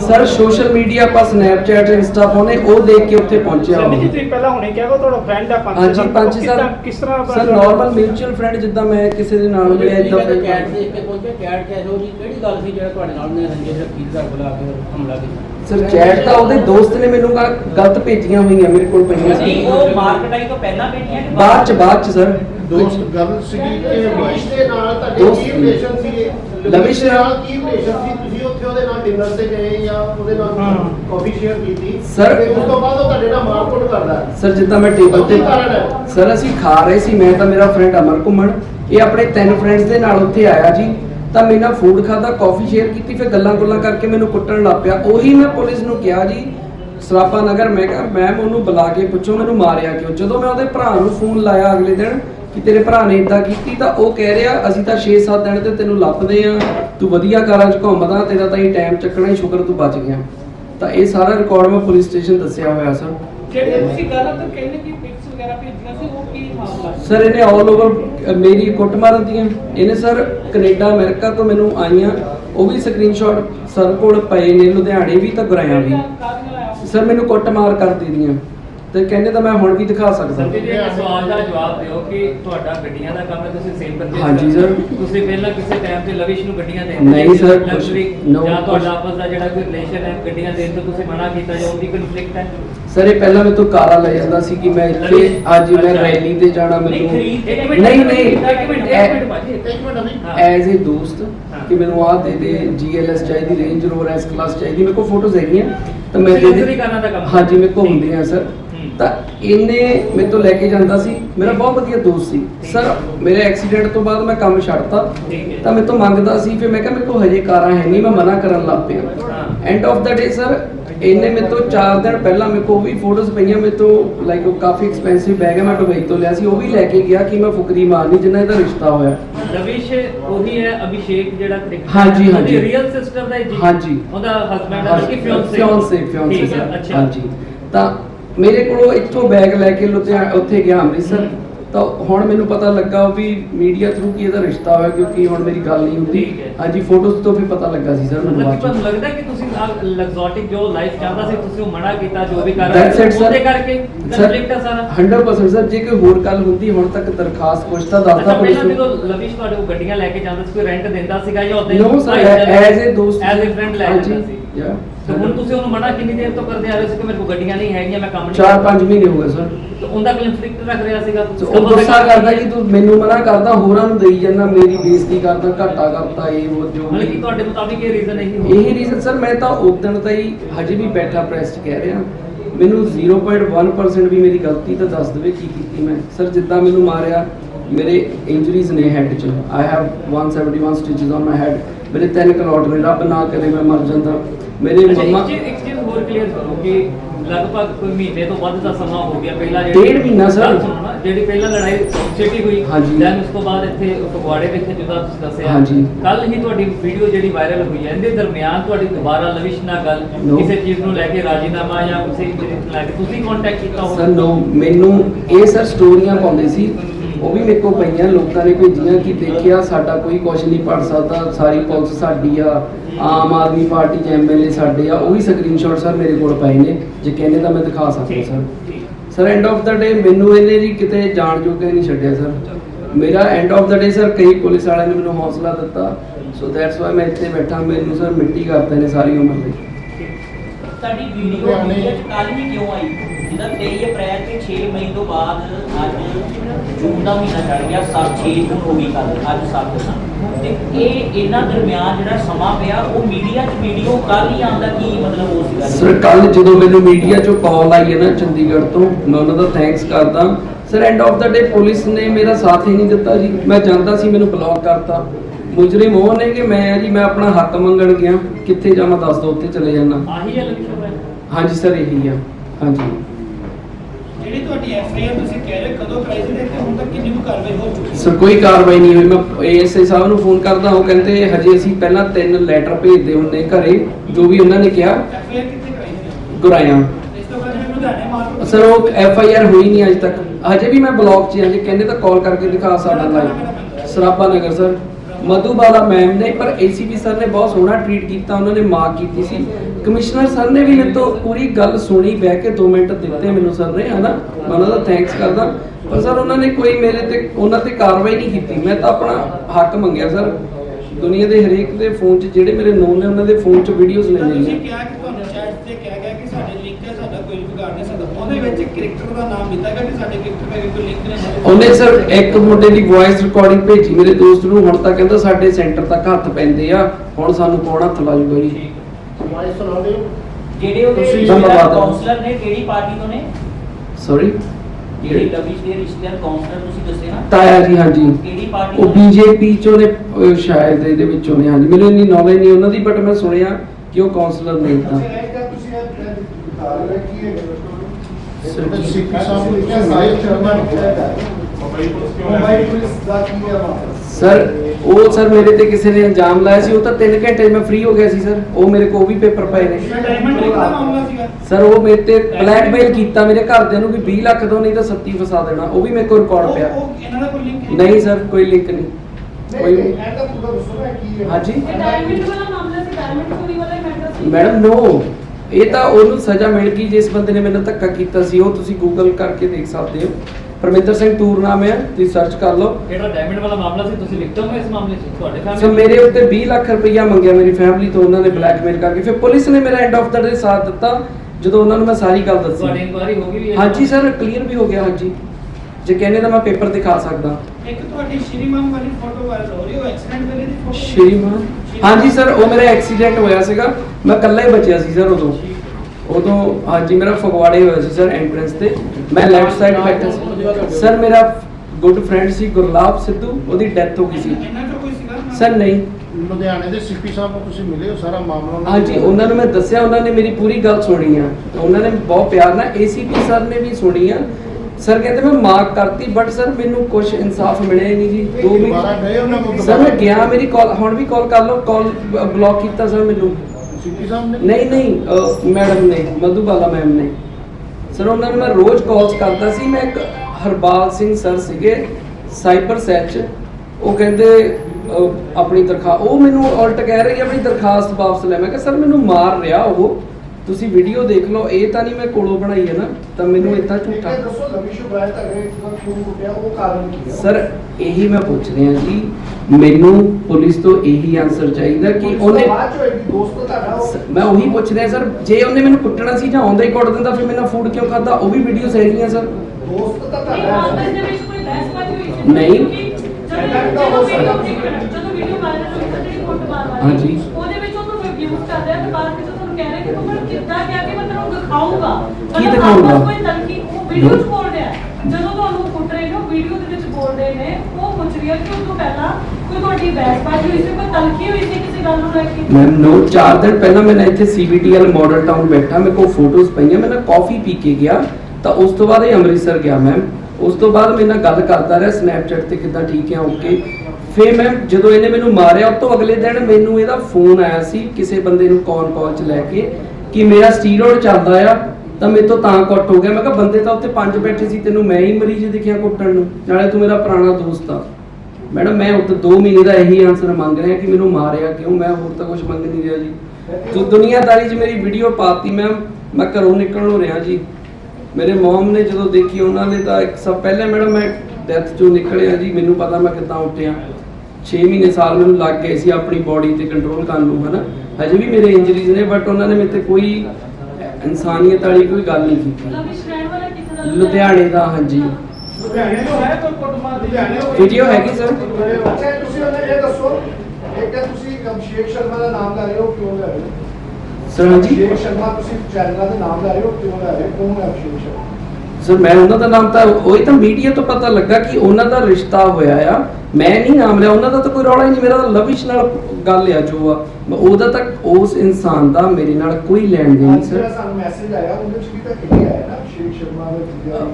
ਸਰ ਸੋਸ਼ਲ ਮੀਡੀਆ ਪਰ ਸਨੈਪਚੈਟ ਇੰਸਟਾ ਪਾਉਨੇ ਉਹ ਦੇਖ ਕੇ ਉੱਥੇ ਪਹੁੰਚਿਆ ਸੰਨੀ ਜੀ। ਤੁਸੀਂ ਪਹਿਲਾਂ ਹੁਣੇ ਕਿਹਾ ਕਿ ਤੁਹਾਡਾ ਫਰੈਂਡ ਆ ਪੰਜ ਹਾਂਜੀ ਪੰਜ ਸਰ ਕਿਸ ਤਰ੍ਹਾਂ ਸਰ ਨਾਰਮਲ ਮਿਊਚੁਅਲ ਫਰੈਂਡ ਜਿੱਦਾਂ ਮੈਂ ਕਿਸੇ ਦੇ ਨਾਲ ਮਿਲਿਆ ਇਦਾਂ ਕੈਟ ਦੇਖ ਕੇ ਪਹੁੰਚਿਆ ਕੈਟ ਕਹਿ ਜੀ ਕਿਹੜੀ ਗੱਲ ਸੀ ਜਿਹੜਾ ਤੁਹਾਡੇ ਨਾਲ ਨੇ ਰੰਜਿਸ਼ ਰੱਖੀ ਦਾ ਬੁਲਾ ਕੇ ਹਮਲਾ ਕੀਤਾ? ਸਰ ਚੈਟ ਤਾਂ ਉਹਦੇ ਦੋਸਤ ਨੇ ਮੈਨੂੰ ਗਾ- ਗਲਤ ਭੇਜੀਆਂ ਹੋਈਆਂ ਮੇਰੇ ਕੋਲ ਪਈਆਂ ਸੀ। ਉਹ ਮਾਰਕਟਾਈ ਤੋਂ ਪਹਿਲਾਂ ਭੇਜੀਆਂ ਕਿ ਬਾਅਦ ਚ ਬਾਅਦ ਚ ਸਰ। ਦੋਸਤ ਗੱਲ ਸੀਗੀ ਕਿ ਲਵਿਸ਼ ਦੇ ਨਾਲ ਤੁਹਾਡੇ ਕੀ ਸੀ। ਰਿਲੇਸ਼ਨ ਸੀਗੇ? ਲਵਿਸ਼ ਨਾਲ ਕੀ ਰਿਲੇਸ਼ਨ ਸੀ ਤੁਸੀਂ ਉੱਥੇ ਉਹਦੇ ਨਾਲ ਡਿਨਰ ਤੇ ਗਏ ਜਾਂ ਉਹਦੇ ਨਾਲ ਹਾਂ। ਕਾਫੀ ਸ਼ੇਅਰ ਕੀਤੀ Sir- ਤੇ ਉਸ ਤੋਂ ਬਾਅਦ ਉਹ ਤੁਹਾਡੇ ਨਾਲ ਮਾਰਕੁੱਟ ਕਰਦਾ ਹੈ। ਸਰ ਜਿੱਦਾਂ ਮੈਂ ਟੇਬਲ ਤੇ? ਸਰ ਅਸੀਂ ਖਾ ਰਹੇ ਸੀ ਮੈਂ ਤਾਂ ਮੇਰਾ ਫਰੈਂਡ ਅਮਰ ਘੁੰਮਣ ਇਹ ਆਪਣੇ ਤਿੰਨ ਫਰੈਂਡਸ ਦੇ ਨਾਲ ਉੱਥੇ ਆਇਆ ਜੀ ਤਾਂ ਮੇਰੇ ਨਾਲ ਫੂਡ ਖਾਦਾ ਕਾਫੀ ਸ਼ੇਅਰ ਕੀਤੀ ਫਿਰ ਗੱਲਾਂ ਗੁੱਲਾਂ ਕਰਕੇ ਮੈਨੂੰ ਕੁੱਟਣ ਲੱਗ ਪਿਆ ਉਹੀ ਮੈਂ ਪੁਲਿਸ ਨੂੰ ਕਿਹਾ ਜੀ ਸਰਾਪਾ ਨਗਰ ਮੈਂ ਕਿਹਾ ਮੈਮ ਉਹਨੂੰ ਬੁਲਾ ਕੇ ਪੁੱਛੋ ਮੈਨੂੰ ਮਾਰਿਆ ਕਿਉਂ ਜਦੋਂ ਮੈਂ ਉਹਦੇ ਭਰਾ ਨੂੰ ਫੋਨ ਲਾਇਆ ਅਗਲੇ ਦਿਨ ਕਿ ਤੇਰੇ ਭਰਾ ਨੇ ਇਦਾਂ ਕੀਤੀ ਤਾਂ ਉਹ ਕਹਿ ਰਿਹਾ ਅਸੀਂ ਤਾਂ 6-7 ਦਿਨ ਤੇ ਤੈਨੂੰ ਲੱਭਦੇ ਆ ਤੂੰ ਵਧੀਆ ਕਾਰਾਂ 'ਚ ਘੁੰਮਦਾ ਤੇਰਾ ਤਾਂ ਇਹ ਟਾਈਮ ਚੱਕਣਾ ਹੀ ਸ਼ੁਕਰ ਤੂੰ ਬਚ ਗਿਆ। ਤਾਂ ਇਹ ਸਾਰਾ ਰਿਕਾਰਡ ਮੈਂ ਪੁਲਿਸ ਸਟੇਸ਼ਨ ਦੱਸਿਆ ਹੋਇਆ ਸਰ। ਜਿਹੜੇ ਤੁਸੀਂ ਗੱਲ ਤਾਂ ਕਹਿੰਦੇ ਕਿ ਪਿਕਸ ਵਗੈਰਾ ਭੇਜੀਆਂ ਸੀ ਉਹ ਕੀ ਮਾਮਲਾ? ਸਰ ਇਹਨੇ ਆਲ ਓਵਰ ਮੇਰੀ ਕੁੱਟਮਾਰ ਦੀਆਂ ਇਹਨੇ ਸਰ ਕੈਨੇਡਾ ਅਮਰੀਕਾ ਤੋਂ ਮੈਨੂੰ ਆਈਆਂ। ਉਹ ਵੀ ਸਕਰੀਨਸ਼ਾਟ ਸਰ ਕੋਲ ਪਏ ਨੇ ਲੁਧਿਆਣੇ ਵੀ ਤਾਂ ਗੁਰਾਇਆ ਵੀ। ਸਰ ਮੈਨੂੰ ਕੁੱਟਮਾਰ ਕਰਦੀ ਦੀਆਂ ਤੇ ਕਹਿੰਦੇ ਤਾਂ ਮੈਂ ਹੁਣ ਵੀ ਦਿਖਾ ਸਕਦਾ ਸਰ ਜੀ ਇੱਕ ਸਵਾਲ ਦਾ ਜਵਾਬ ਦਿਓ ਕਿ ਤੁਹਾਡਾ ਗੱਡੀਆਂ ਦਾ ਕੰਮ ਹੈ ਤੁਸੀਂ ਸੇਲ ਪਰਚੇਸ ਹਾਂਜੀ ਸਰ। ਤੁਸੀਂ ਪਹਿਲਾਂ ਕਿਸੇ ਟਾਈਮ ਤੇ ਲਵਿਸ਼ ਨੂੰ ਗੱਡੀਆਂ ਦੇ ਨਹੀਂ ਸਰ, ਕੁਛ- no, ਜਾਂ ਤੁਹਾਡਾ ਕੁਛ- ਆਪਸ ਦਾ ਜਿਹੜਾ ਕੋਈ ਰਿਲੇਸ਼ਨ ਹੈ ਗੱਡੀਆਂ ਦੇਣ ਤੋਂ ਤੁਸੀਂ ਮਨਾ ਕੀਤਾ ਜਾਂ ਉਹਦੀ ਕਨਫਲਿਕਟ ਹੈ ਸਰ ਇਹ ਪਹਿਲਾਂ ਮੇਰੇ ਤੋਂ ਕਾਰਾ ਲੈ ਜਾਂਦਾ ਸੀ ਕਿ ਮੈਂ ਇੱਥੇ ਅੱਜ ਮੈਂ। ਰੈਲੀ ਤੇ ਜਾਣਾ ਮੈਨੂੰ ਇੱਕ ਮਿੰਟ ਨਹੀਂ, ਨਹੀਂ। ਇੱਕ ਮਿੰਟ ਇੱਕ ਮਿੰਟ ਭਾਜੀ ਇੱਕ ਮਿੰਟ ਅਭੀ ਹਾਂ। ਐਜ਼ ਅ ਦੋਸਤ। ਕਿ ਮੈਨੂੰ ਆਹ ਦੇ ਦੇ ਜੀਐਲਐਸ ਚਾਹੀਦੀ ਰੇਂਜ ਰੋਵਰ ਐਸ ਕਲਾਸ ਚਾਹੀਦੀ ਮੇਰੇ ਕੋਲ ਫੋਟੋਜ਼ ਹੈਗੀਆਂ ਤਾਂ ਮੈਂ ਦੇ ਕਾਰਾਂ ਦਾ ਕੰਮ ਹਾਂਜੀ ਮੇਰੇ ਕੋਲ। ਹੁੰਦੀਆਂ ਸਰ। ਤਾਂ ਇਹਨੇ ਮੇਰੇ ਤੋਂ ਲੈ ਕੇ ਜਾਂਦਾ ਸੀ ਮੇਰਾ ਬਹੁਤ ਵਧੀਆ ਦੋਸਤ ਸੀ। ਸਰ ਮੇਰੇ ਐਕਸੀਡੈਂਟ ਤੋਂ ਬਾਅਦ ਮੈਂ ਕੰਮ ਛੱਡਤਾ। ਤਾਂ ਮੇਰੇ ਤੋਂ ਮੰਗਦਾ ਸੀ ਫਿਰ ਮੈਂ ਕਿਹਾ ਮੇਰੇ ਕੋਲ ਹਜੇ ਕਾਰਾਂ ਹੈ ਨਹੀਂ ਮੈਂ ਮਨਾ ਕਰਨ ਲੱਗ ਪਿਆ। End of the day sir ਇਹਨੇ ਮੇਰੇ ਤੋਂ 4 ਦਿਨ ਪਹਿਲਾਂ ਮੇਰੇ ਕੋਲ ਵੀ ਫੋਟੋਜ਼ ਪਈਆਂ ਮੇਰੇ ਤੋਂ ਲਾਈਕ ਉਹ ਕਾਫੀ ਐਕਸਪੈਂਸਿਵ ਬੈਗ ਹੈ ਮੈਂ ਦੁਬਈ ਤੋਂ ਲਿਆ ਸੀ ਉਹ ਵੀ ਲੈ ਕੇ ਗਿਆ ਕਿ ਮੈਂ ਫੁਕਰੀ ਮਾਰਨੀ ਜਿੰਨਾ ਇਹਦਾ ਰਿਸ਼ਤਾ ਹੋਇਆ। ਲਵਿਸ਼ ਉਹੀ ਹੈ ਅਭਿਸ਼ੇਕ ਜਿਹੜਾ ਕ੍ਰਿਕਟਰ ਹਾਂਜੀ, ਹਾਂਜੀ। ਰੀਅਲ ਸਿਸਟਰ ਦਾ ਜੀ। ਹਾਂਜੀ। ਉਹਦਾ ਹਸਬੰਡ ਹੈ ਕਿ ਹੈ, ਸਰ ਅੱਛਾ। ਹਾਂਜੀ। ਤਾਂ ਮੇਰੇ ਕੋਲੋਂ ਇੱਥੋਂ ਬੈਗ ਲੈ ਕੇ ਲੁਧਿਆਣਾ ਉੱਥੇ ਗਿਆ ਅੰਮ੍ਰਿਤਸਰ। ਤਾਂ ਹੁਣ ਮੈਨੂੰ ਪਤਾ ਲੱਗਾ ਵੀ ਮੀਡੀਆ ਥਰੂ ਕੀ ਇਹਦਾ ਰਿਸ਼ਤਾ ਹੋਇਆ ਕਿਉਂਕਿ ਹੁਣ ਮੇਰੀ ਗੱਲ ਨਹੀਂ ਹੁੰਦੀ। ਹੈ। ਹਾਂਜੀ ਫੋਟੋਜ਼ ਤੋਂ ਵੀ ਪਤਾ ਲੱਗਾ ਸੀ ਸਰ ਮੈਨੂੰ ਬਾਅਦ ਤੁਹਾਨੂੰ ਲੱਗਦਾ ਕਿ ਤੁਸੀਂ ਲਗਜ਼ੋਟਿਕ ਜੋ ਲਾਈਫ ਚਾਹਦਾ ਸੀ ਤੁਸੀਂ ਉਹ ਮਨਾ ਕੀਤਾ ਜੋ ਵੀ ਕਰ it, sir. ਉਹਦੇ ਕਰਕੇ ਕਨਫਲਿਕਟ ਹੈ ਸਾਰਾ? 100% ਸਰ ਜੇ ਕੋਈ ਹੋਰ ਗੱਲ ਹੁੰਦੀ ਹੁਣ ਤੱਕ ਦਰਖਾਸਤ ਕੁਛ ਤਾਂ ਦੱਸਦਾ ਪੁਲਿਸ ਪਹਿਲਾਂ ਨੂੰ। ਜਦੋਂ ਲਵਿਸ਼ ਤੁਹਾਡੇ ਕੋਲ ਗੱਡੀਆਂ ਲੈ ਕੇ ਜਾਂਦਾ ਸੀ ਕੋਈ ਰੈਂਟ ਦਿੰਦਾ ਸੀਗਾ ਜਾਂ ਉਹਦੇ ਨੋ ਸਰ ਐਜ਼ ਅ ਦੋਸਤ ਐਜ਼ ਅ ਫਰੈਂਡ ਲੈ ਜਾਂਦਾ ਸੀ? ਯਾ ਤੇ ਹੁਣ ਤੁਸੀਂ ਉਹਨੂੰ ਮਨਾ ਕਿੰਨੀ ਦੇਰ ਤੋਂ ਕਰਦੇ ਆ ਰਹੇ ਸੀ ਕਿ ਮੇਰੇ ਕੋਲ ਗੱਡੀਆਂ ਨਹੀਂ ਹੈਗੀਆਂ ਮੈਂ ਕੰਮ ਨਹੀਂ 4-5 ਮਹੀਨੇ ਹੋ ਗਏ ਸਰ। ਤੇ ਉਹਦਾ ਕਨਫਲਿਕਟ ਰੱਖ ਰਿਹਾ ਸੀਗਾ ਤੇ? ਉਹ ਗੁੱਸਾ ਕਰਦਾ ਕਿ ਤੂੰ ਮੈਨੂੰ ਮਨਾ ਕਰਦਾ ਹੋਰਾਂ ਨੂੰ ਦੇਈ ਜਾਂਦਾ ਮੇਰੀ ਬੇਇੱਜ਼ਤੀ ਕਰਦਾ ਘਾਟਾ ਕਰਦਾ ਇਹ ਉਹ ਜੋ ਮਤਲਬ ਕਿ ਵੀ ਤੁਹਾਡੇ ਮੁਤਾਬਿਕ ਇਹ ਰੀਜ਼ਨ ਨਹੀਂ ਹੋ ਇਹੀ ਰੀਜ਼ਨ ਸਰ ਮੈਂ ਤਾਂ ਉਦਣ ਤਾਂ ਹੀ ਹਜੇ ਵੀ ਬੈਠਾ ਪ੍ਰੈਸ 'ਚ ਕਹਿ ਰਿਹਾ। ਮੈਨੂੰ 0.1% ਵੀ ਮੇਰੀ ਗਲਤੀ ਤਾਂ ਦੱਸ ਦੇਵੇ ਕੀ ਕੀਤੀ ਮੈਂ। ਸਰ ਜਿੱਦਾਂ ਮੈਨੂੰ ਮਾਰਿਆ ਮੇਰੇ ਇੰਜਰੀਜ਼ ਨੇ ਹੈਡ 'ਚ। I have 171 stitches on my head ਮੇਰੇ ਤਿੰਨ ਕਲੌਟ ਨੇ ਰੱਬ ਨਾ ਕਰੇ ਮੈਂ ਮਰ ਜਾਂਦਾ। ਮੇਰੇ ਮੰਮਾ ਇੱਕ ਚੀਜ਼ ਹੋਰ ਕਲੀਅਰ ਕਰੋ ਕਿ ਲਗਭਗ ਕੋਈ ਮਹੀਨੇ ਤੋਂ ਵੱਧ ਦਾ ਸਮਾਂ ਹੋ ਗਿਆ ਪਹਿਲਾਂ ਜਿਹੜੀ ਡੇਢ ਮਹੀਨਾ sir। ਗੱਲ ਸੁਣੋ ਨਾ, ਜਿਹੜੀ ਪਹਿਲਾਂ ਲੜਾਈ ਸਿਟੀ ਹੋਈ ਹਾਂਜੀ। ਦੈਨ ਉਸ ਤੋਂ ਬਾਅਦ ਇੱਥੇ ਫਗਵਾੜੇ ਵਿੱਚ ਜਿੱਦਾਂ ਤੁਸੀਂ ਦੱਸਿਆ ਹਾਂਜੀ। ਕੱਲ ਹੀ ਤੁਹਾਡੀ ਵੀਡੀਓ ਜਿਹੜੀ ਵਾਇਰਲ ਹੋਈ ਹੈ ਇਹਦੇ ਦਰਮਿਆਨ ਤੁਹਾਡੀ ਦੁਬਾਰਾ ਲਵਿਸ਼ ਨਾਲ ਗੱਲ No. ਕਿਸੇ ਚੀਜ਼ ਨੂੰ ਲੈ ਕੇ ਰਾਜੀਨਾਮਾ ਜਾਂ ਕਿਸੇ ਚੀਜ਼ ਨੂੰ ਲੈ ਕੇ ਤੁਸੀਂ ਕੰਟੈਕਟ ਕੀਤਾ ਹੋਵੇ ਸਰ ਨੋ ਮੈਨੂੰ ਇਹ ਸਰ ਸਟੋਰੀਆਂ ਪਾਉਂਦੇ ਸੀ ਉਹ ਵੀ ਮੇਰੇ ਕੋਲ ਪਈਆਂ ਲੋਕਾਂ ਨੇ ਭੇਜੀਆਂ ਕਿ ਦੇਖਿਆ ਸਾਡਾ ਕੋਈ ਕੁਛ ਨਹੀਂ ਪੜ ਸਕਦਾ ਸਾਰੀ ਪੁਲਿਸ ਸਾਡੀ ਆ ਆਮ ਆਦਮੀ ਪਾਰਟੀ ਦੇ ਐਮਐਲਏ ਸਾਡੇ ਆ ਉਹ ਵੀ ਸਕਰੀਨਸ਼ਾਟ ਸਰ ਮੇਰੇ ਕੋਲ ਪਏ ਨੇ ਜੇ ਕਹਿੰਦੇ ਤਾਂ ਮੈਂ ਦਿਖਾ ਸਕਦਾ sir. Sir end of the day ਮੈਨੂੰ ਇਹਨੇ ਜੀ ਕਿਤੇ ਜਾਣ ਜੋਗੇ ਨਹੀਂ ਛੱਡਿਆ ਸਰ। ਮੇਰਾ end of the day sir ਕਈ ਪੁਲਿਸ ਵਾਲਿਆਂ ਨੇ ਮੈਨੂੰ ਹੌਸਲਾ ਦਿੱਤਾ ਸੋ ਦੈਟਸ ਵਾਈ ਮੈਂ ਇੱਥੇ ਬੈਠਾ ਮੈਨੂੰ ਸਰ ਮਿੱਟੀ ਕਰਦੇ ਨੇ ਸਾਰੀ ਉਮਰ ਲਈ ਸਾਡੀ ਵੀਡੀਓ ਕੱਲ ਹੀ ਕਿਉਂ ਆਈ? ਜਿਹਦਾ 23 ਅਪ੍ਰੈਲ ਤੇ 6 ਮਈ ਤੋਂ ਬਾਅਦ ਅੱਜ ਜੂਨ ਦਾ ਮਹੀਨਾ ਚੜ ਗਿਆ 7 6 ਜੂਨ ਹੋ ਗਈ ਕੱਲ ਅੱਜ 7 ਨਾ ਤੇ ਇਹ ਇਹਨਾਂ ਦਰਮਿਆਨ ਜਿਹੜਾ ਸਮਾਂ ਪਿਆ ਉਹ ਮੀਡੀਆ ਚ ਵੀਡੀਓ ਕੱਲ ਹੀ ਆਉਂਦਾ ਕੀ ਮਤਲਬ ਉਹ ਸੀਗਾ? ਸਰ ਕੱਲ ਜਦੋਂ ਮੈਨੂੰ ਮੀਡੀਆ ਚੋਂ ਕਾਲ ਆਈ ਹੈ ਨਾ ਚੰਡੀਗੜ੍ਹ ਤੋਂ ਮੈਂ ਉਹਨਾਂ ਦਾ ਥੈਂਕਸ ਕਰਦਾ। Sir end of the day police ਨੇ ਮੇਰਾ ਸਾਥ ਹੀ ਨਹੀਂ ਦਿੱਤਾ ਜੀ। ਮੈਂ ਜਾਂਦਾ ਸੀ ਮੈਨੂੰ ਬਲੌਕ ਕਰਤਾ। ਮੁਜਰਿਮ ਉਹ ਨੇ ਕਿ ਮੈਂ ਜੀ ਮੈਂ ਆਪਣਾ ਹੱਕ ਮੰਗਣ ਗਿਆ। ਕਿੱਥੇ ਜਾਵਾਂ ਦੱਸ ਦੋ ਉੱਥੇ ਚਲੇ ਜਾਣਾ ਆਹੀ ਹੈ ਭਾਈ ਹਾਂਜੀ ਸਰ ਇਹੀ ਆ। ਹਾਂਜੀ। ਜਿਹੜੀ ਤੁਹਾਡੀ ਐਫ ਆਈ ਆਰ ਤੁਸੀਂ ਕਹਿ ਰਹੇ ਹੋ, ਕਦੋਂ ਕਰਾਈ ਸੀ ਤੇ ਹੁਣ ਤੱਕ ਕਿੰਨੀ ਕੁ ਕਾਰਵਾਈ ਹੋ ਚੁੱਕੀ ਸਰ ਕੋਈ ਕਾਰਵਾਈ ਨਹੀਂ ਹੋਈ। ਮੈਂ ਏਐਸਆਈ ਸਾਹਿਬ ਨੂੰ ਫੋਨ ਕਰਦਾ ਉਹ ਕਹਿੰਦੇ ਹਜੇ ਅਸੀਂ ਪਹਿਲਾਂ ਤਿੰਨ ਲੈਟਰ ਭੇਜਦੇ ਹੁੰਦੇ ਘਰੇ ਜੋ ਵੀ ਉਹਨਾਂ ਨੇ ਕਿਹਾ। ਕਿੱਥੇ ਕਰਾਈ ਸੀ? ਗੁਰਾਇਆ। ਇਸ ਤੋਂ ਬਾਅਦ ਮੈਨੂੰ ਲੁਧਿਆਣੇ ਮਾਰ ਸਰ ਉਹ ਐਫ ਆਈ ਆਰ ਹੋਈ ਨਹੀਂ ਅਜੇ ਤੱਕ। ਹਜੇ ਵੀ ਮੈਂ ਬਲੌਕ 'ਚ ਹਾਂ ਜੇ ਕਹਿੰਦੇ ਤਾਂ ਕਾਲ ਕਰਕੇ ਦਿਖਾ ਸਕਦਾ live Sarabha Nagar sir. Madhubala ma'am ਨੇ ਪਰ ਏਸੀਪੀ ਸਰ ਨੇ ਬਹੁਤ ਸੋਹਣਾ ਟ੍ਰੀਟ ਕੀਤਾ ਉਹਨਾਂ ਨੇ ਮਾਰਕ ਕੀਤੀ ਸੀ। ਕਮਿਸ਼ਨਰ ਸਰ ਨੇ ਵੀ ਮੇਰੇ ਤੋਂ ਪੂਰੀ ਗੱਲ ਸੁਣੀ ਬਹਿ ਕੇ 2 ਮਿੰਟ ਦਿੱਤੇ ਮੈਨੂੰ ਸਰ ਨੇ ਹਨਾ? ਮੈਂ ਉਹਨਾਂ ਦਾ ਥੈਂਕਸ ਕਰਦਾ। ਪਰ ਸਰ ਉਹਨਾਂ ਨੇ ਕੋਈ ਮੇਰੇ ਤੇ ਉਹਨਾਂ ਤੇ ਕਾਰਵਾਈ ਨਹੀਂ ਕੀਤੀ। ਮੈਂ ਤਾਂ ਆਪਣਾ ਹੱਕ ਮੰਗਿਆ ਸਰ। ਦੁਨੀਆ ਦੇ ਹਰੇਕ ਦੇ ਫੋਨ 'ਚ ਜਿਹੜੇ ਮੇਰੇ ਨੋਨ ਨੇ ਉਹਨਾਂ ਦੇ ਫੋਨ 'ਚ ਵੀਡੀਓਜ਼ ਲੈ ਤੁਸੀਂ ਕਿਹਾ ਕਿ ਤੁਹਾਨੂੰ ਚੈਟ ਤੇ ਕਿਹਾ ਗਿਆ ਕਿ ਸਾਡੇ ਲਿੰਕ ਹੈ ਸਾਡਾ ਕੋਈ ਵਿਗਾੜ ਨਹੀਂ ਸਕਦਾ। ਉਹਦੇ ਵਿੱਚ ਕ੍ਰਿਕਟਰ ਦਾ ਨਾਮ ਦਿੱਤਾ ਗਿਆ ਕਿ ਸਾਡੇ ਕ੍ਰਿਕਟਰ ਦਾ ਕੋਈ ਲਿੰਕ ਨਹੀਂ ਉਹਨੇ ਸਰ ਇੱਕ ਮੁੰਡੇ ਦੀ ਵੌਇਸ ਰਿਕਾਰਡਿੰਗ ਭੇਜੀ। ਮੇਰੇ ਦੋਸਤ ਨੂੰ ਹੁਣ ਤਾਂ ਕਹਿੰਦਾ ਸਾਡੇ ਸੈਂਟਰ ਤੱਕ ਹੱਥ ਪੈਂਦੇ ਆ। ਹੁਣ ਸਾਨੂੰ ਕੌਣ ਹੱਥ ਲਾ ਜੂਗਾ ਜੀ ਵਾਇਸ ਸੁਣਾ ਦਿਓ ਜਿਹੜੇ ਉਹਦੇ ਤੁਸੀਂ- ਧੰਨਵਾਦ। ਕਾਉਂਸਲਰ ਨੇ ਕਿਹੜੀ ਪਾਰਟੀ ਤੋਂ ਨੇ? ਸੌਰੀ ਜਿਹੜੇ ਲਵਿਸ਼ ਦੇ ਰਿਸ਼ਤੇਦਾਰ ਕਾਉਂਸਲਰ ਤੁਸੀਂ ਦੱਸੇ ਨਾ? ਤਾਇਆ ਜੀ ਹਾਂਜੀ ਕਿਹੜੀ ਪਾਰਟੀ ਉਹ ਤੋਂ? ਨੇ? ਬੀਜੇਪੀ ਚੋਂ ਨੇ ਅਹ ਸ਼ਾਇਦ ਇਹਦੇ ਵਿੱਚੋਂ ਨੇ ਹਾਂਜੀ ਮੈਨੂੰ ਇੰਨੀ ਨੌਲੇਜ ਨਹੀਂ ਉਹਨਾਂ ਦੀ ਬਟ ਮੈਂ ਸੁਣਿਆ ਕਿ ਉਹ ਕਾਉਂਸਲਰ ਨੇ ਤਾਂ। ਸਿੱਖੀ ਸਾਹਿਬ ਨੂੰ ਕਿਹਾ ਸਾਹਿਬ ਚਰਮਨ ਪੁਲਿਸ ਦਾ ਕੀ ਸਰ ਉਹ ਸਰ ਮੇਰੇ ਤੇ ਕਿਸੇ ਨੇ ਇਲਜ਼ਾਮ ਲਾਇਆ ਸੀ ਉਹ ਤਾਂ 3 ਘੰਟੇ ਮੈਂ ਫ੍ਰੀ ਹੋ ਗਿਆ ਸੀ ਸਰ ਉਹ ਮੇਰੇ ਕੋਲ ਵੀ ਪੇਪਰ ਪਏ ਨੇ। ਡਾਇਮੰਡ ਰਿੰਗ ਦਾ ਮਾਮਲਾ ਸੀਗਾ। ਸਰ ਉਹ ਮੇਰੇ ਤੇ ਬਲੈਕਮੇਲ ਕੀਤਾ ਮੇਰੇ ਘਰਦਿਆਂ ਨੂੰ ਕਿ 20 ਲੱਖ ਦੋ ਨਹੀਂ ਤਾਂ 37 ਫਸਾ ਦੇਣਾ। ਉਹ ਵੀ ਮੇਰੇ ਕੋਲ ਰਿਕਾਰਡ ਉਹ ਪਿਆ। ਉਹ ਇਹਨਾਂ ਦਾ ਕੋਈ ਲਿੰਕ ਨਹੀਂ ਸਰ ਕੋਈ ਲਿੰਕ ਨਹੀਂ। ਕੋਈ ਇਹ ਤਾਂ ਪੂਰਾ ਦੱਸੋ ਨਾ ਕੀ ਹੈ। ਹਾਂਜੀ। ਇਹ ਡਾਇਮੰਡ ਵਾਲਾ ਮਾਮਲਾ ਸੀ ਡਾਇਮੰਡ ਚੋਰੀ ਵਾਲਾ ਮੈਟਰ ਸੀ ਮੈਡਮ ਨੋ ਇਹ ਤਾਂ ਉਹਨੂੰ ਸਜ਼ਾ ਮਿਲ ਗਈ ਜਿਸ ਬੰਦੇ ਨੇ ਮੈਨੂੰ ਧੱਕਾ ਕੀਤਾ ਸੀ ਉਹ ਤੁਸੀਂ ਗੂਗਲ ਕਰਕੇ ਦੇਖ ਸਕਦੇ ਹੋ। ਪਰਮਿੰਦਰ ਸਿੰਘ ਟੂਰ ਨਾਮ ਹੈ ਤੁਸੀਂ ਸਰਚ ਕਰ ਲਓ। ਜਿਹੜਾ ਡਾਇਮੰਡ ਵਾਲਾ ਮਾਮਲਾ ਸੀ ਤੁਸੀਂ ਲਿਖਤੇ ਹੋ ਇਸ ਮਾਮਲੇ 'ਚ? ਤੁਹਾਡੇ ਸੋ ਫੈਮਿਲੀ ਮੇਰੇ ਉੱਤੇ 20 ਲੱਖ ਰੁਪਈਆ ਮੰਗਿਆ ਮੇਰੀ ਫੈਮਿਲੀ ਤੋਂ ਉਹਨਾਂ ਨੇ ਬਲੈਕਮੇਲ ਕਰਕੇ। ਫਿਰ ਪੁਲਿਸ ਨੇ ਮੇਰਾ ਐਂਡ ਆਫ ਦਾ ਡੇ ਸਾਥ ਦਿੱਤਾ ਜਦੋਂ ਉਹਨਾਂ ਨੂੰ ਮੈਂ ਸਾਰੀ ਗੱਲ ਤੁਹਾਡੀ ਦੱਸੀ ਇਨਕੁਆਇਰੀ ਹੋ ਗਈ ਵੀ? ਹਾਂਜੀ ਸਰ ਕਲੀਅਰ ਵੀ ਹੋ ਗਿਆ ਹਾਂਜੀ। ਜੇ ਕਹਿੰਦੇ ਤਾਂ ਮੈਂ ਪੇਪਰ ਦਿਖਾ ਸਕਦਾ। ਇੱਕ ਤੁਹਾਡੀ ਸ਼੍ਰੀਮਾਨ ਵਾਲੀ ਫੋਟੋ ਵਾਇਰਲ ਹੋ ਰਹੀ ਹੈ ਉਹ ਐਕਸੀਡੈਂਟ ਵੇਲੇ ਦੀ ਫੋਟੋ ਸ਼੍ਰੀਮਾਨ? ਹਾਂਜੀ ਸਰ ਉਹ ਮੇਰਾ ਐਕਸੀਡੈਂਟ ਹੋਇਆ ਸੀਗਾ। ਮੈਂ ਇਕੱਲਾ ਹੀ ਬਚਿਆ ਸੀ ਸਰ ਉਦੋਂ। ਉਦੋਂ ਹਾਂਜੀ ਮੇਰਾ ਫਗਵਾੜੇ ਹੋਇਆ ਸੀ ਸਰ ਐਂਟਰੈਂਸ ਤੇ। ਮੈਂ ਲੈਫਟ ਸਾਈਡ ਬੈਠਾ ਸੀ। ਸਰ ਮੇਰਾ ਗੁੱਡ ਫਰੈਂਡ ਸੀ ਗੁਰਲਾਬ ਸਿੱਧੂ ਉਹਦੀ ਡੈਥ ਹੋ ਗਈ ਸੀ। ਸਰ ਨਹੀਂ। ਲੁਧਿਆਣੇ ਦੇ ਸੀਪੀ ਸਾਹਿਬ ਨੂੰ ਤੁਸੀਂ ਮਿਲੇ ਹੋ ਸਾਰਾ ਮਾਮਲਾ ਹਾਂਜੀ ਉਹਨਾਂ ਨੂੰ ਮੈਂ ਦੱਸਿਆ ਉਹਨਾਂ ਨੇ ਮੇਰੀ ਪੂਰੀ ਗੱਲ ਸੁਣੀ ਆ। ਉਹਨਾਂ ਨੇ ਬਹੁਤ ਪਿਆਰ ਨਾਲ ਏਸੀਪੀ ਸਰ ਨੇ ਵੀ ਸੁਣੀ ਆ। ਸਰ ਕਹਿੰਦੇ ਮੈਂ ਮਾਰਕ ਕਰਤੀ ਬਟ ਸਰ ਮੈਨੂੰ ਕੁਝ ਇਨਸਾਫ ਮਿਲਿਆ ਹੀ ਨਹੀਂ ਜੀ। ਦੋ ਵੀ ਦੁਬਾਰਾ ਗਏ ਉਹਨਾਂ ਕੋਲ ਸਰ ਮੈਂ ਗਿਆ ਮੇਰੀ ਕਾਲ ਹੁਣ ਵੀ ਕਾਲ ਕਰ ਲਓ ਕਾਲ ਬਲੌਕ ਕੀਤਾ ਸਰ ਮੈਨੂੰ। ਸੀਪੀ ਸਾਹਿਬ ਨੇ? ਨਹੀਂ ਨਹੀਂ ਮੈਡਮ ਨੇ ਮਧੂਬਾਲਾ ਮੈਮ ਨੇ। ਸਰ ਉਹਨਾਂ ਨੂੰ ਮੈਂ ਰੋਜ਼ ਕਾਲਸ ਕਰਦਾ ਸੀ। ਮੈਂ ਇੱਕ ਹਰਬਾਲ ਸਿੰਘ ਸਰ ਸੀਗੇ, ਸਾਈਬਰ ਸੈਚ ਉਹ ਕਹਿੰਦੇ ਆਪਣੀ ਦਰਖਾਸਤ ਉਹ ਮੈਨੂੰ ਉਲਟ ਕਹਿ ਰਹੀ ਆਪਣੀ ਦਰਖਾਸਤ ਵਾਪਸ ਲੈ। ਮੈਂ ਕਿਹਾ ਸਰ ਮੈਨੂੰ ਮਾਰ ਰਿਹਾ ਉਹ। ਤੁਸੀਂ ਵੀਡੀਓ ਦੇਖ ਲਓ ਇਹ ਤਾਂ ਨਹੀਂ ਮੈਂ ਕੋਲੋਂ ਬਣਾਈ ਹੈ ਨਾ ਤਾਂ ਮੈਨੂੰ ਇਦਾਂ ਝੂਠਾ ਇਹ ਦੱਸੋ ਲਵਿਸ਼ ਬਰਾਇ ਤੱਕ ਕਿਉਂ ਕੁੱਟਿਆ ਉਹ ਕਾਰਨ ਕੀ ਹੈ ਸਰ ਇਹੀ ਮੈਂ ਪੁੱਛ ਰਿਹਾ ਜੀ ਮੈਨੂੰ ਪੁਲਿਸ ਤੋਂ ਇਹੀ ਆਨਸਰ ਚਾਹੀਦਾ ਕਿ ਉਹਨੇ ਤੋਂ ਬਾਅਦ ਚ ਹੋਏਗੀ ਦੋਸਤ ਤਾਂ ਤੁਹਾਡਾ ਉਹ- ਸ- ਮੈਂ ਉਹੀ ਪੁੱਛ ਰਿਹਾ ਸਰ ਜੇ ਉਹਨੇ ਮੈਨੂੰ ਕੁੱਟਣਾ ਸੀ ਜਾਂ ਆਉਂਦਾ ਹੀ ਕੁੱਟ ਦਿੰਦਾ ਫਿਰ ਮੈਨਾਂ ਫੂਡ ਕਿਉਂ ਖਾਦਾ ਉਹ ਵੀ ਵੀਡੀਓਜ਼ ਹੈਗੀਆਂ ਸਰ ਦੋਸਤ ਤਾਂ ਨਹੀਂ ਤੁਹਾਡਾ ਆਪਸ ਦੇ ਵਿੱਚ ਕੋਈ ਬਹਿਸਬਾਜ਼ੀ ਹੋਈ ਸੀ? ਨਹੀਂ। ਕਿਉਂਕਿ ਜਦੋਂ ਜਦੋਂ ਵੀਡੀਓ ਜਦੋਂ ਵੀਡੀਓ ਵਾਇਰਲ ਹੋਈ ਤਾਂ ਜਿਹੜੀ ਕੁੱਟਮਾਰ ਵਾਲੀ ਹਾਂਜੀ। ਉਹਦੇ ਵਿੱਚ ਉਹ ਤੁਹਾਨੂੰ ਅਬਿਊਜ਼ ਕਰ ਰਿਹਾ ਤੇ ਬਾਅਦ ਵਿੱਚ ਉਹ ਤੁਹਾਨੂੰ ਕਹਿ ਰਿਹਾ ਕਿ ਤੂੰ ਮੈਨੂੰ ਕਿੱਦਾਂ ਕਿਹਾ ਕਿ ਮੈਂ ਤੈਨੂੰ ਦਿਖਾਊਂਗਾ ਕੀ ਮਤਲਬ ਦਿਖਾਊਂਗਾ? ਆਪਸ ਕੋਈ ਤਲਕੀ ਉਹ ਵੀਡੀਓ 'ਚ ਬੋਲ ਰਿਹਾ ਹੈ। ਜਦੋਂ ਤੁਹਾਨੂੰ ਕੁੱਟ ਰਹੇ ਨੇ ਉਹ ਵੀਡੀਓ ਦੇ ਵਿੱਚ ਬੋਲ ਰਹੇ ਨੇ ਉਹ ਪੁੱਛ ਰਹੀ ਹੈ ਕਿ ਉਹ ਤੋਂ ਪਹਿਲਾਂ ਕੋਈ ਤੁਹਾਡੀ ਬਹਿਸਬਾਜ਼ੀ ਹੋਈ ਸੀ ਕੋਈ ਤਲਖੀ ਹੋਈ ਸੀ ਕਿਸੇ ਗੱਲ ਨੂੰ ਲੈ ਕੇ? ਮੈਂ ਨੋ 4 ਦਿਨ ਪਹਿਲਾਂ ਮੈਂ ਨਾ ਇੱਥੇ ਸੀਬੀਟੀਐਲ ਮਾਡਲ ਟਾਊਨ ਬੈਠਾ ਮੇਰੇ ਕੋਲ ਫੋਟੋਜ਼ ਪਈਆਂ ਮੈਂ ਨਾ ਕਾਫੀ ਪੀ ਕੇ ਗਿਆ ਤਾਂ ਉਸ ਤੋਂ ਬਾਅਦ ਇਹ ਅੰਮ੍ਰਿਤਸਰ ਗਿਆ ਮੈਮ ਉਸ ਤੋਂ ਬਾਅਦ ਮੇਰੇ ਨਾਲ ਗੱਲ ਕਰਦਾ ਰਿਹਾ ਸਨੈਪਚੈਟ ਤੇ ਕਿੱਦਾਂ ਠੀਕ ਹੈ ਓਕੇ ਫਿਰ ਮੈਂ ਜਦੋਂ ਇਹਨੇ ਮੈਨੂੰ ਮਾਰਿਆ ਉਸ ਤੋਂ ਅਗਲੇ ਦਿਨ ਮੈਨੂੰ ਇਹਦਾ ਫੋਨ ਆਇਆ ਸੀ ਕਿਸੇ ਬੰਦੇ ਨੂੰ ਕੌਨ ਕਾਲ 'ਚ ਲੈ ਕੇ ਕਿ ਮੇਰਾ ਸਟੀਰੋਇਡ ਚੱਲਦਾ ਆ, ਤਾਂ ਮੇਰੇ ਤੋਂ ਤਾਂ ਕੁੱਟ ਹੋ ਗਿਆ। ਮੈਂ ਕਿਹਾ, ਬੰਦੇ ਤਾਂ ਉੱਤੇ ਪੰਜ ਬੈਠੇ ਸੀ, ਤੈਨੂੰ ਮੈਂ ਹੀ ਮਰੀਜ਼ ਦਿਖਿਆ ਕੁੱਟਣ ਨੂੰ। ਨਾਲੇ ਤੂੰ ਮੇਰਾ ਪੁਰਾਣਾ ਦੋਸਤ ਆ। ਮੈਡਮ, ਮੈਂ ਉੱਤੇ 2 ਮਹੀਨੇ ਦਾ ਇਹੀ ਆਨਸਰ ਮੰਗ ਰਿਹਾ ਕਿ ਮੈਨੂੰ ਮਾਰਿਆ ਕਿਉਂ? ਮੈਂ ਹੋਰ ਤਾਂ ਕੁਝ ਮੰਗ ਨਹੀਂ ਰਿਹਾ ਜੀ। ਤੂੰ ਦੁਨੀਆਦਾਰੀ 'ਚ ਮੇਰੀ ਵੀਡੀਓ ਪਾਤੀ ਮੈਮ ਮੈਂ ਘਰੋਂ ਨਿਕਲਣ ਨੂੰ ਰਿਹਾ ਜੀ। ਮੇਰੇ ਮਮ ਨੇ ਜਦੋਂ ਦੇਖੀ ਉਹਨਾਂ ਨੇ ਤਾਂ ਇੱਕ ਸਭ ਪਹਿਲਾਂ ਮੈਡਮ, ਮੈਂ ਡੈਥ ਚੋਂ ਨਿਕਲਿਆ ਜੀ। ਮੈਨੂੰ ਪਤਾ ਮੈਂ ਕਿੱਦਾਂ ਉੱਠਿਆ। 6 ਮਹੀਨੇ ਸਾਲ ਮੈਨੂੰ ਲੱਗ ਗਏ ਸੀ ਆਪਣੀ ਬਾਡੀ ਤੇ ਕੰਟਰੋਲ ਕਰਨ ਨੂੰ ਹਨਾ? ਹਜੇ ਵੀ ਮੇਰੇ ਇੰਜਰੀਜ਼ ਨੇ ਬਟ ਉਹਨਾਂ ਨੇ ਮੇਰੇ ਤੇ ਕੋਈ ਇਨਸਾਨੀਅਤ ਵਾਲੀ ਕੋਈ ਗੱਲ ਨਹੀਂ ਕੀਤੀ। ਲੁਧਿਆਣੇ ਦਾ ਹਾਂਜੀ। ਲੁਧਿਆਣੇ ਤੋਂ ਹੈ ਕੋਈ ਕੁੱਟਮਾਰ? ਲੁਧਿਆਣੇ ਵੀਡੀਓ ਹੈਗੀ ਸਰ ਅੱਛਾ ਤੁਸੀਂ ਉਹਨੇ ਇਹ ਦੱਸੋ ਇੱਕ ਤਾਂ ਤੁਸੀਂ ਅਭਿਸ਼ੇਕ ਸ਼ਰਮਾ ਦਾ ਨਾਮ ਲੈ ਰਹੇ ਹੋ ਕਿਉਂ ਲੈ ਰਹੇ ਹੋ? ਸਰ ਹਾਂਜੀ। ਅਭਿਸ਼ੇਕ ਸ਼ਰਮਾ ਤੁਸੀਂ ਚੈਨਲਾਂ ਦੇ ਨਾਮ ਲੈ ਰਹੇ ਹੋ ਕਿਉਂ ਲੈ ਰਹੇ ਹੋ? ਕੌਣ ਹੈ ਸ਼ਰਮਾ? ਸਰ ਮੈਂ ਉਹਨਾਂ ਦਾ ਨਾਮ ਤਾਂ ਉਹੀ ਤਾਂ ਮੀਡੀਆ ਤੋਂ ਪਤਾ ਲੱਗਾ ਕਿ ਉਹਨਾਂ ਦਾ ਰਿਸ਼ਤਾ ਹੋਇਆ ਆ। ਮੈਂ ਨਹੀਂ ਨਾਮ ਲਿਆ ਉਹਨਾਂ ਦਾ ਤਾਂ ਕੋਈ ਰੌਲਾ ਹੀ ਨਹੀਂ ਮੇਰਾ ਤਾਂ ਲਵਿਸ਼ ਨਾਲ ਗੱਲ ਆ ਜੋ ਆ। ਮੈਂ ਉਹਦਾ ਤਾਂ ਉਸ ਇਨਸਾਨ ਦਾ ਮੇਰੇ ਨਾਲ ਕੋਈ ਲੈਣ ਦੇਣ ਨਹੀਂ ਜਿਹੜਾ ਸਰ। ਸਾਨੂੰ ਮੈਸੇਜ ਆਇਆ ਉਹਦੇ ਵਿੱਚ ਵੀ ਤਾਂ ਇਹ ਆਇਆ ਨਾ ਅਭਿਸ਼ੇਕ ਸ਼ਰਮਾ ਦਾ ਜਿਹੜਾ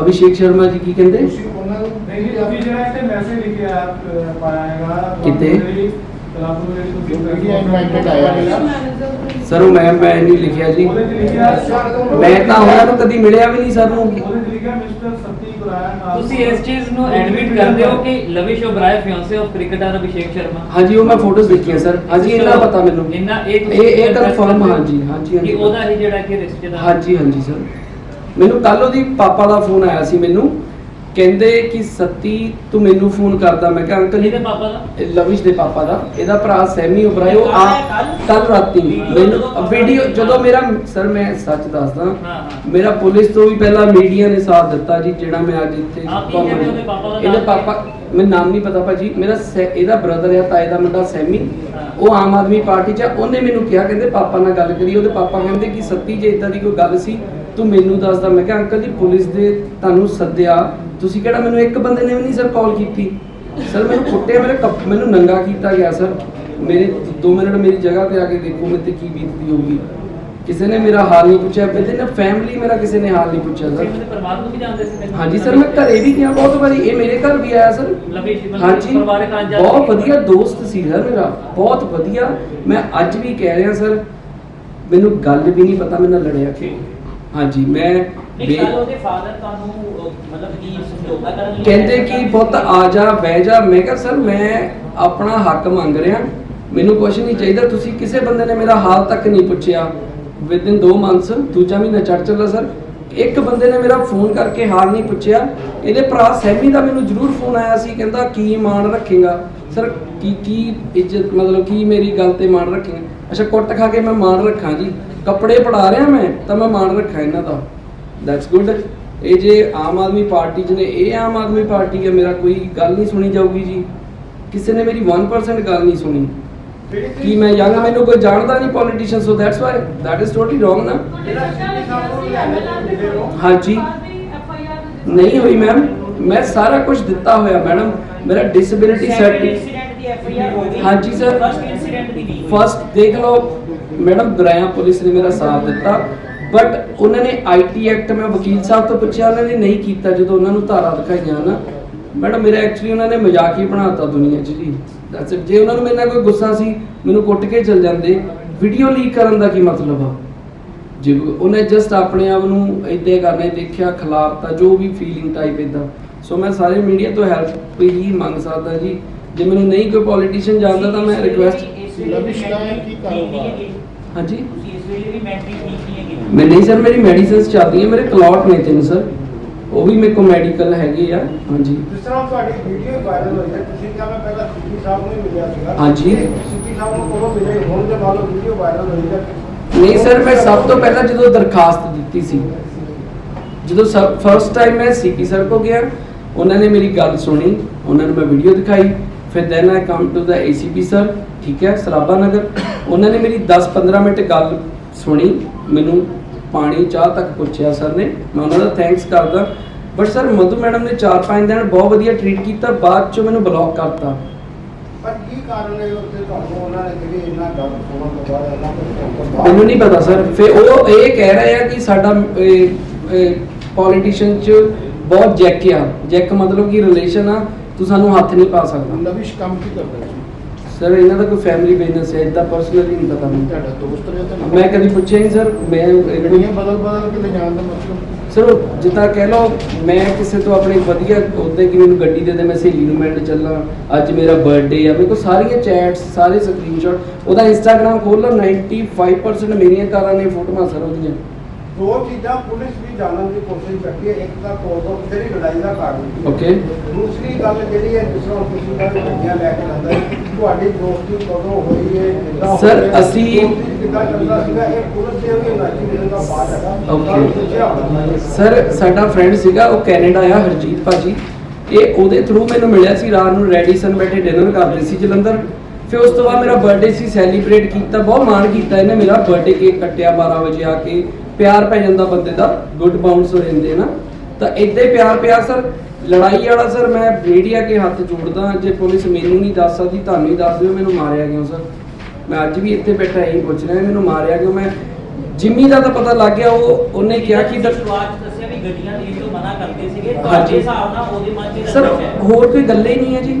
ਅਭਿਸ਼ੇਕ ਸ਼ਰਮਾ ਜੀ ਕੀ ਕਹਿੰਦੇ? ਤੁਸੀਂ ਉਹਨਾਂ ਨੂੰ ਨਹੀਂ ਨਹੀਂ ਤੁਸੀਂ ਜਿਹੜਾ ਇੱਥੇ ਮੈਸੇਜ ਲਿਖਿਆ ਪਾਇਆ ਹੈਗਾ ਕਿਤੇ? ਸਰ ਉਹ ਮੈਂ ਮੈਂ ਨਹੀਂ ਲਿਖਿਆ ਜੀ। ਮੈਂ ਤਾਂ ਉਹਨਾਂ ਨੂੰ ਕਦੀ ਮਿਲਿਆ ਵੀ ਨਹੀਂ ਸਰ ਨੂੰ। ਤੁਸੀਂ ਇਸ ਚੀਜ਼ ਨੂੰ ਐਡਮਿਟ ਕਰਦੇ ਹੋ ਕਿ Lavish Oberoi fiance of cricketer Abhishek Sharma. ਹਾਂਜੀ ਉਹ ਮੈਂ ਫੋਟੋਜ਼ ਦੇਖੀਆਂ ਸਰ। ਹਾਂਜੀ ਇਹਨਾਂ ਪਤਾ ਮੈਨੂੰ। ਇੰਨਾ ਇਹ ਇਹ ਕਨਫਰਮ ਹਾਂਜੀ ਹਾਂਜੀ ਕਿ ਉਹਦਾ ਹੀ ਜਿਹੜਾ ਕਿ ਰਿਸ਼ਤੇਦਾਰ। ਹਾਂਜੀ ਹਾਂਜੀ ਸਰ। ਮੈਨੂੰ ਕੱਲ ਉਹਦੀ ਪਾਪਾ ਦਾ ਫੋਨ ਆਇਆ ਸੀ ਮੈਨੂੰ। ਕਹਿੰਦੇ ਕਿ ਸੱਤੀ ਤੂੰ ਮੈਨੂੰ ਫੋਨ ਕਰਦਾ ਮੈਂ ਕਿਹਾ ਅੰਕਲ ਇਹਦੇ ਪਾਪਾ ਦਾ ਇਹ ਲਵਿਸ਼ ਦੇ ਪਾਪਾ ਦਾ ਇਹਦਾ ਭਰਾ ਸੈਮੀ ਉਬਰਾਏ ਉਹ ਆ? ਕੱਲ ਰਾਤੀ ਮੈਨੂੰ ਵੀਡੀਓ ਜਦੋਂ ਮੇਰਾ ਸਰ ਮੈਂ ਸੱਚ ਦੱਸਦਾ ਹਾਂ, ਹਾਂ। ਮੇਰਾ ਪੁਲਿਸ ਤੋਂ ਵੀ ਪਹਿਲਾਂ ਮੀਡੀਆ ਨੇ ਸਾਥ ਦਿੱਤਾ ਜੀ ਜਿਹੜਾ ਮੈਂ ਅੱਜ ਇੱਥੇ ਹੀ ਇਹਦੇ ਪਾਪਾ ਮੈਨੂੰ ਨਾਮ ਨਹੀਂ ਪਤਾ ਭਾਜੀ ਮੇਰਾ ਇਹਦਾ ਬ੍ਰਦਰ ਆ ਤਾਏ ਦਾ ਮੁੰਡਾ ਸੈਮੀ ਹਾਂ। ਉਹ ਆਮ ਆਦਮੀ ਪਾਰਟੀ 'ਚ। ਉਹਨੇ ਮੈਨੂੰ ਕਿਹਾ ਕਹਿੰਦੇ ਪਾਪਾ ਨਾਲ ਗੱਲ ਕਰੀ ਉਹਦੇ ਪਾਪਾ ਕਹਿੰਦੇ ਕਿ ਸੱਤੀ ਜੇ ਇਦਾਂ ਦੀ ਕੋਈ ਗੱਲ ਸੀ ਤੂੰ ਮੈਨੂੰ ਦੱਸਦਾ। ਮੈਂ ਕਿਹਾ ਅੰਕਲ ਜੀ ਪੁਲਿਸ ਦੇ ਤੁਹਾਨੂੰ ਸੱਦਿਆ। ਤੁਸੀਂ ਕਿਹੜਾ ਮੈਨੂੰ ਇੱਕ ਬੰਦੇ ਨੇ ਵੀ ਨਹੀਂ ਸਰ ਕਾਲ ਕੀਤੀ? ਸਰ ਮੈਨੂੰ ਕੁੱਟਿਆ ਮੇਰੇ ਕੱਪ ਮੈਨੂੰ ਨੰਗਾ ਕੀਤਾ ਗਿਆ ਸਰ। ਮੇਰੇ 2 ਮਿੰਟ ਮੇਰੀ ਜਗ੍ਹਾ ਤੇ ਆ ਕੇ ਦੇਖੋ ਮੇਰੇ ਤੇ ਕੀ ਬੀਤਦੀ ਹੋਊਗੀ। ਕਿਸੇ ਨੇ ਮੇਰਾ ਹਾਲ ਨਹੀਂ ਪੁੱਛਿਆ। ਵਿਦਿਨ ਫੈਮਿਲੀ ਮੇਰਾ ਕਿਸੇ ਨੇ ਹਾਲ ਨਹੀਂ ਪੁੱਛਿਆ ਸਰ। ਤੁਸੀਂ ਮੇਰੇ ਪਰਿਵਾਰ ਨੂੰ ਵੀ ਜਾਣਦੇ ਸੀ ਪਹਿਲਾਂ? ਹਾਂਜੀ ਸਰ ਮੈਂ ਘਰੇ ਵੀ ਗਿਆ ਬਹੁਤ ਵਾਰੀ। ਇਹ ਮੇਰੇ ਘਰ ਵੀ ਆਇਆ ਸਰ। ਹਾਂਜੀ। ਪਰਿਵਾਰਕ ਬਹੁਤ ਵਧੀਆ ਦੋਸਤ ਸੀ ਸਰ ਮੇਰਾ। ਬਹੁਤ ਵਧੀਆ। ਮੈਂ ਅੱਜ ਵੀ ਕਹਿ ਰਿਹਾ ਸਰ ਮੈਨੂੰ ਗੱਲ ਵੀ ਨਹੀਂ ਪਤਾ ਮੇਰੇ ਨਾਲ ਲੜਿਆ ਕਿ ਹਾਂਜੀ ਮੈਂ ਨਹੀਂ ਬੇ- ਕੱਲ ਉਹਦੇ ਫਾਦਰ ਤੁਹਾਨੂੰ ਅਹ, ਮਤਲਬ ਕੀ ਸਮਝੌਤਾ ਕਰਨ ਲਈ ਕਹਿੰਦੇ ਕਿ ਪੁੱਤ ਆ ਜਾ ਬਹਿ ਜਾ। ਮੈਂ ਕਿਹਾ ਸਰ ਮੈਂ ਆਪਣਾ ਹੱਕ ਮੰਗ ਰਿਹਾ। ਮੈਨੂੰ ਕੁਝ ਨਹੀਂ ਚਾਹੀਦਾ। ਤੁਸੀਂ ਕਿਸੇ ਬੰਦੇ ਨੇ ਮੇਰਾ ਹਾਲ ਤੱਕ ਨਹੀਂ ਪੁੱਛਿਆ। ਵਿਦਿਨ 2 ਮੰਥਸ ਦੂਜਾ ਮਹੀਨਾ ਚੜ ਚੱਲਾ ਸਰ। ਇੱਕ ਬੰਦੇ ਨੇ ਮੇਰਾ ਫੋਨ ਕਰਕੇ ਹਾਲ ਨਹੀਂ ਪੁੱਛਿਆ। ਇਹਦੇ ਭਰਾ ਸੈਮੀ ਦਾ ਮੈਨੂੰ ਜ਼ਰੂਰ ਫੋਨ ਆਇਆ ਸੀ। ਕਹਿੰਦਾ ਕੀ ਮਾਣ ਰੱਖੇਗਾ? ਸਰ ਕੀ ਕੀ ਇੱਜ਼ਤ ਮਤਲਬ ਕੀ ਮੇਰੀ ਗੱਲ ਤੇ ਮਾਣ ਰੱਖੇਗਾ? ਅੱਛਾ ਕੁੱਟ ਖਾ ਕੇ ਮੈਂ ਮਾਣ ਰੱਖਾਂ ਜੀ। ਕੱਪੜੇ ਪੜਾ ਰਿਹਾ ਮੈਂ ਤਾਂ ਮੈਂ ਮਾਣ ਰੱਖਾਂ ਇਹਨਾਂ ਦਾ। ਦੈਟਸ ਗੁੱਡ ਇਹ ਜੇ ਆਮ ਆਦਮੀ ਪਾਰਟੀ ਚ ਨੇ ਇਹ ਆਮ ਆਦਮੀ ਪਾਰਟੀ ਹੈ ਮੇਰਾ ਕੋਈ ਗੱਲ ਨਹੀਂ ਸੁਣੀ ਜਾਊਗੀ ਜੀ। ਕਿਸੇ ਨੇ ਮੇਰੀ 1% ਗੱਲ ਨਹੀਂ ਸੁਣੀ। ਕਿ ਮੈਂ ਯੰਗ ਮੈਨੂੰ ਕੋਈ ਜਾਣਦਾ ਨਹੀਂ politician so that's why that is totally wrong ਨਾ। ਹਾਂਜੀ। ਨਹੀਂ ਹੋਈ ਮੈਮ ਮੈਂ ਸਾਰਾ ਕੁਝ ਦਿੱਤਾ ਹੋਇਆ ਮੈਡਮ। ਮੇਰਾ ਡਿਸੇਬਿਲਿਟੀ ਸਰਟੀਫਿਕੇਟ ਹਾਂਜੀ ਸਰ। ਫਸਟ ਇਨਸੀਡੈਂਟ ਦੀ। ਫਸਟ ਦੇਖ ਲਓ। ਮੈਡਮ ਗਰਾਇਆ ਪੁਲਿਸ ਨੇ ਮੇਰਾ ਸਾਥ ਦਿੱਤਾ ਬਟ ਉਹਨਾਂ ਨੇ ਆਈਟੀ ਐਕਟ ਮੈਂ ਵਕੀਲ ਸਾਹਿਬ ਤੋਂ ਪੁੱਛਿਆ ਉਹਨਾਂ ਨੇ ਨਹੀਂ ਕੀਤਾ ਜਦੋਂ ਉਹਨਾਂ ਨੂੰ ਧਾਰਾ ਦਿਖਾਈਆਂ ਨਾ। ਮੈਡਮ ਮੇਰਾ ਐਕਚੁਅਲੀ ਉਹਨਾਂ ਨੇ ਮਜ਼ਾਕ ਹੀ ਬਣਾਤਾ ਦੁਨੀਆ 'ਚ ਜੀ। ਦੱਸ ਜੇ ਉਹਨਾਂ ਨੂੰ ਮੇਰੇ ਨਾਲ ਕੋਈ ਗੁੱਸਾ ਸੀ ਮੈਨੂੰ ਕੁੱਟ ਕੇ ਚਲ ਜਾਂਦੇ। ਵੀਡੀਓ ਲੀਕ ਕਰਨ ਦਾ ਕੀ ਮਤਲਬ ਆ? ਜੇ ਉਹਨੇ ਜਸਟ ਆਪਣੇ ਆਪ ਨੂੰ ਇਦਾਂ ਕਰਨੇ ਦੇਖਿਆ ਖਿਲਾਫਤਾ ਜੋ ਵੀ ਫੀਲਿੰਗ ਟਾਈਪ ਇਦਾਂ ਸੋ ਮੈਂ ਸਾਰੇ ਮੀਡੀਆ ਤੋਂ ਹੈਲਪ ਹੀ ਮੰਗ ਸਕਦਾ ਜੀ। ਜੇ ਮੈਨੂੰ ਨਹੀਂ ਕੋਈ ਪੋਲੀਟੀਸ਼ੀਅਨ ਜਾਣਦਾ ਤਾਂ ਮੈਂ ਰਿਕੁਐਸਟ ਲਵਿਸ਼ ਦਾ ਕੀ ਕਾਰੋਬਾਰ? ਹਾਂਜੀ। ਤੁਸੀਂ ਇਸ ਵੇਲੇ ਵੀ ਮੈਂਟਲੀ ਠੀਕ ਨਹੀਂ ਹੈਗੇ। ਮੈਂ ਨਹੀਂ ਸਰ ਮੇਰੀ ਮੈਡੀਸਿਨਸ ਚੱਲਦੀਆਂ ਮੇਰੇ ਕਲੌਟ ਨੇ ਤਿੰਨ ਸਰ। ਉਹ ਵੀ ਮੇਰੇ ਕੋਲ ਮੈਡੀਕਲ ਹੈਗੇ ਆ ਹਾਂਜੀ। ਜਿਸ ਤਰ੍ਹਾਂ ਤੁਹਾਡੀ ਵੀਡੀਓ ਵਾਇਰਲ ਹੋਈ ਹੈ ਤੁਸੀਂ ਕਿਹਾ ਮੈਂ ਪਹਿਲਾਂ ਸਿੱਧੀ ਸਾਹਿਬ ਨੂੰ ਹੀ ਮਿਲਿਆ ਸੀਗਾ। ਹਾਂਜੀ। ਸਿੱਧੀ ਸਾਹਿਬ ਨੂੰ ਕੋਲੋਂ ਮਿਲੇ ਹੁਣ ਜੇ ਮੰਨ ਲਓ ਵੀਡੀਓ ਵਾਇਰਲ ਹੋਈ ਹੈ। ਨਹੀਂ ਸਰ ਮੈਂ ਸਭ ਤੋਂ ਪਹਿਲਾਂ ਜਦੋਂ ਦਰਖਾਸਤ ਦਿੱਤੀ ਸੀ ਜਦੋਂ ਫਰਸਟ ਟਾਈਮ ਮੈਂ ਸੀਪੀ ਸਰ ਕੋ ਗਿਆ ਉਹਨਾਂ ਨੇ ਮੇਰੀ ਗੱਲ ਸੁਣੀ ਉਹਨਾਂ ਨੂੰ ਮੈਂ ਵੀਡੀਓ ਦਿਖਾਈ ਫਿਰ then I come to the ACP sir ਠੀਕ ਹੈ ਸਰਾਭਾ ਨਗਰ। ਉਹਨਾਂ ਨੇ ਮੇਰੀ 10-15 ਮਿੰਟ ਗੱਲ ਸੁਣੀ ਮੈਨੂੰ ਪਾਣੀ ਚਾਹ ਤੱਕ ਪੁੱਛਿਆ ਸਰ ਨੇ। ਮੈਂ ਉਹਨਾਂ ਦਾ ਥੈਂਕਸ ਕਰਦਾ। ਬਟ ਸਰ ਮਧੂ ਮੈਡਮ ਨੇ 4-5 ਦਿਨ ਬਹੁਤ ਵਧੀਆ ਟਰੀਟ ਕੀਤਾ ਬਾਅਦ ਚੋਂ ਮੈਨੂੰ ਬਲੌਕ ਕਰਤਾ। ਪਰ ਕੀ ਕਾਰਨ ਹੈ ਉੱਥੇ ਤੁਹਾਨੂੰ ਉਹਨਾਂ ਨੇ ਜਿਹੜੀ ਇੰਨਾ ਡਰ ਸੁਣਨ ਤੋਂ ਬਾਅਦ ਇੰਨਾ ਕੁਝ ਮੈਨੂੰ ਨਹੀਂ ਪਤਾ ਸਰ। ਫਿਰ ਉਹ ਇਹ ਕਹਿ ਰਹੇ ਆ ਕਿ ਸਾਡਾ ਪੋਲੀਟੀਸ਼ੀਅਨ ਚ ਬਹੁਤ ਜੈਕ ਆ। ਜੈਕ ਮਤਲਬ ਕਿ ਰਿਲੇਸ਼ਨ ਆ ਤੂੰ ਸਾਨੂੰ ਹੱਥ ਨਹੀਂ ਪਾ ਸਕਦਾ। ਲਵਿਸ਼ ਕੰਮ ਕੀ ਕਰਦਾ ਸੀ ਸਰ ਇਹਨਾਂ ਦਾ ਕੋਈ ਫੈਮਿਲੀ ਬਿਜ਼ਨਸ ਹੈ? ਇਦਾਂ ਪਰਸਨਲੀ ਨਹੀਂ ਪਤਾ ਮੈਨੂੰ। ਤੁਹਾਡਾ ਦੋਸਤ ਰਿਹਾ ਤਾਂ ਮੈਂ ਕਦੀ ਪੁੱਛਿਆ ਨਹੀਂ ਸਰ ਮੈਂ ਗੱਡੀਆਂ ਬਦਲ ਬਦਲ ਕੇ ਲੈ ਜਾਣ ਦਾ ਮਤਲਬ? ਸਰ ਜਿੱਦਾਂ ਕਹਿ ਲਓ ਮੈਂ ਕਿਸੇ ਤੋਂ ਆਪਣੀ ਵਧੀਆ ਉਹਦੇ ਕਿ ਮੈਨੂੰ ਗੱਡੀ ਦੇ ਦੇ ਮੈਂ ਸਹੇਲੀ ਨੂੰ ਮਿਲਣ ਚੱਲਾਂ। ਅੱਜ ਮੇਰਾ ਬਰਥਡੇ ਆ ਮੇਰੇ ਕੋਲ ਸਾਰੀਆਂ ਚੈਟਸ ਸਾਰੇ ਸਕਰੀਨਸ਼ਾਟ ਉਹਦਾ ਇੰਸਟਾਗ੍ਰam ਖੋਲ ਲਓ 95% ਮੇਰੀਆਂ ਕਾਰਾਂ ਨੇ ਫੋਟੋਆਂ ਸਰ ਉਹਦੀਆਂ। ਦੋ ਚੀਜ਼ਾਂ ਪੁਲਿਸ ਵੀ ਜਾਣਨ ਦੀ ਕੋਸ਼ਿਸ਼ ਕਰਦੀ ਹੈ ਇੱਕ ਤਾਂ ਕੋਦੋਂ ਤੇਰੀ ਲੜਾਈ ਦਾ ਕਾਰਨ। ਓਕੇ ਦੂਸਰੀ ਗੱਲ ਜਿਹੜੀ ਹੈ ਜਿਸ ਤਰ੍ਹਾਂ ਤੁਸੀਂ ਕਹਿੰਦੇ ਗੱਡੀਆਂ ਲੈ ਕੇ ਜਾਂਦਾ ਤੁਹਾਡੀ ਦੋਸਤੀ ਕਦੋਂ ਹੋਈ ਹੈ ਕਿੱਦਾਂ ਹੈ, ਅਸੀਂ- ਕਿੱਦਾਂ ਚੱਲਦਾ ਸੀਗਾ ਇਹ ਪੁਲਿਸ ਦੇ ਵੀ ਇਨਵੈਸਟੀਗੇਸ਼ਨ ਦਾ ਪਾਰਟ ਹੈਗਾ। ਹੋਣਾ। ਸਰ ਸਾਡਾ ਫਰੈਂਡ ਸੀਗਾ ਉਹ ਕੈਨੇਡਾ ਆ ਹਰਜੀਤ ਭਾਜੀ। ਇਹ ਉਹਦੇ ਥਰੂ ਮੈਨੂੰ ਮਿਲਿਆ ਸੀ ਰਾਤ ਨੂੰ ਰੈਡੀਸਨ ਬੈਠੇ ਡਿਨਰ ਕਰਦੇ ਸੀ ਜਲੰਧਰ। ਫਿਰ ਉਸ ਤੋਂ ਬਾਅਦ ਮੇਰਾ ਬਰਥਡੇ ਸੀ ਸੈਲੀਬ੍ਰੇਟ ਕੀਤਾ ਬਹੁਤ ਮਾਣ ਕੀਤਾ ਇਹਨੇ ਮੇਰਾ ਬਰਥਡੇ ਕੇਕ ਕੱਟਿਆ 12 ਵਜੇ ਆ ਕੇ। ਪਿਆਰ ਪੈ ਜਾਂਦਾ ਬੰਦੇ ਦਾ ਗੁੱਡ ਬਾਉਂਡਸ ਹੋ ਜਾਂਦੇ ਨਾ। ਤਾਂ ਇਦਾਂ ਹੀ ਪਿਆਰ ਪਿਆ ਸਰ। ਲੜਾਈ ਵਾਲਾ ਸਰ ਮੈਂ ਮੀਡੀਆ ਕੇ ਹੱਥ ਜੋੜਦਾ ਜੇ ਪੁਲਿਸ ਮੈਨੂੰ ਨਹੀਂ ਦੱਸ ਸਕਦੀ ਤੁਹਾਨੂੰ ਹੀ ਦੱਸ ਦਿਓ ਮੈਨੂੰ ਮਾਰਿਆ ਕਿਉਂ ਸਰ? ਮੈਂ ਅੱਜ ਵੀ ਇੱਥੇ ਬੈਠਾ ਇਹੀ ਪੁੱਛ ਰਿਹਾ ਮੈਨੂੰ ਮਾਰਿਆ ਕਿਉਂ? ਮੈਂ ਜਿੰਮੀ ਦਾ ਤਾਂ ਪਤਾ ਲੱਗ ਗਿਆ ਉਹ ਉਹਨੇ ਕਿਹਾ ਕਿ ਸ਼ੁਰੂਆਤ ਦੱਸਿਆ ਵੀ ਗੱਡੀਆਂ ਦੇਣ ਤੋਂ ਮਨਾ ਕਰਦੇ ਸੀਗੇ। ਤੁਹਾਡੇ ਹਿਸਾਬ ਨਾਲ ਉਹਦੇ ਮਨ 'ਚ ਸਰ ਹੋਰ ਕੋਈ ਗੱਲ ਹੀ ਨਹੀਂ ਹੈ ਜੀ।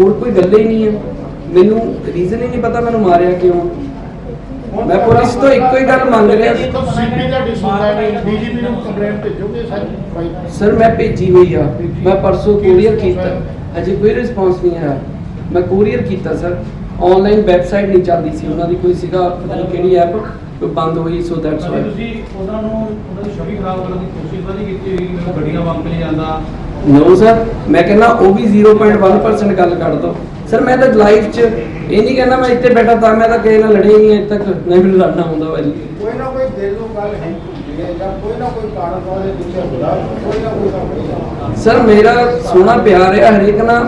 ਹੋਰ ਕੋਈ ਗੱਲ ਹੀ ਨਹੀਂ ਹੈ। ਮੈਨੂੰ ਰੀਜ਼ਨ ਹੀ ਨਹੀਂ ਪਤਾ ਮੈਨੂੰ ਮਾਰਿਆ ਕਿਉਂ। ਮੈਂ ਪੁਲਿਸ ਤੋਂ ਇੱਕੋ ਹੀ ਗੱਲ ਮੰਗ ਰਿਹਾ। ਸੀਪੀ ਦਾ ਡਿਸੂਗਾ ਨਹੀਂ ਡੀਜੀਪੀ ਨੂੰ ਕੰਪਲੇਂਟ ਭੇਜੋਗੇ ਸਾਰੀ? ਸਰ ਮੈਂ ਭੇਜੀ ਹੋਈ ਆ। ਮੈਂ ਪਰਸੋਂ ਕੋਰੀਅਰ ਕੀਤਾ। ਅਜੇ ਕੋਈ ਰਿਸਪੌਂਸ ਨਹੀਂ ਆਇਆ। ਮੈਂ ਕੋਰੀਅਰ ਕੀਤਾ ਸਰ। ਆਨਲਾਈਨ ਵੈਬਸਾਈਟ ਨਹੀਂ ਚੱਲਦੀ ਸੀ। ਉਹਨਾਂ ਦੀ ਕੋਈ ਸੀਗਾ ਪਤਾ ਨਹੀਂ ਕਿਹੜੀ ਐਪ ਬੰਦ ਹੋਈ ਸੋ ਦੈਟਸ ਵਾਈ ਤੁਸੀਂ ਉਹਨਾਂ ਨੂੰ ਉਹਨਾਂ ਦੀ ਛਵੀ ਖਰਾਬ ਕਰਨ ਦੀ ਕੋਸ਼ਿਸ਼ ਤਾਂ ਨਹੀਂ ਕੀਤੀ ਹੋਈ ਕਿ ਮੈਨੂੰ ਗੱਡੀਆਂ ਵਾਂਗ ਕੇ ਜਾਂਦਾ। ਨੋ ਸਰ ਮੈਂ ਕਹਿੰਦਾ ਉਹ ਵੀ 0.1% ਗੱਲ ਕੱਢ ਦੋ। ਸਰ ਮੈਂ ਤਾਂ ਲਾਈਫ 'ਚ ਇਹ ਨਹੀਂ ਕਹਿੰਦਾ ਮੈਂ ਇੱਥੇ ਬੈਠਾ ਤਾਂ ਮੈਂ ਤਾਂ ਕਿਸੇ ਨਾਲ ਲੜਿਆ ਹੀ ਨਹੀਂ ਅਜੇ ਤੱਕ ਨਹੀਂ ਮੈਨੂੰ ਲੜਨਾ ਹੁੰਦਾ ਭਾਜੀ ਕੋਈ ਨਾ ਕੋਈ ਦਿਲ ਨੂੰ ਗੱਲ ਹੈ ਹੁੰਦੀ ਹੈ ਜਾਂ ਕੋਈ ਨਾ ਕੋਈ ਕਾਰਨ ਉਹਦੇ ਪਿੱਛੇ ਹੁੰਦਾ ਕੋਈ ਨਾ ਕੋਈ ਕੰਮ ਸਰ ਮੇਰਾ ਸੋਹਣਾ ਪਿਆਰ ਹੈ ਹਰੇਕ ਨਾਲ।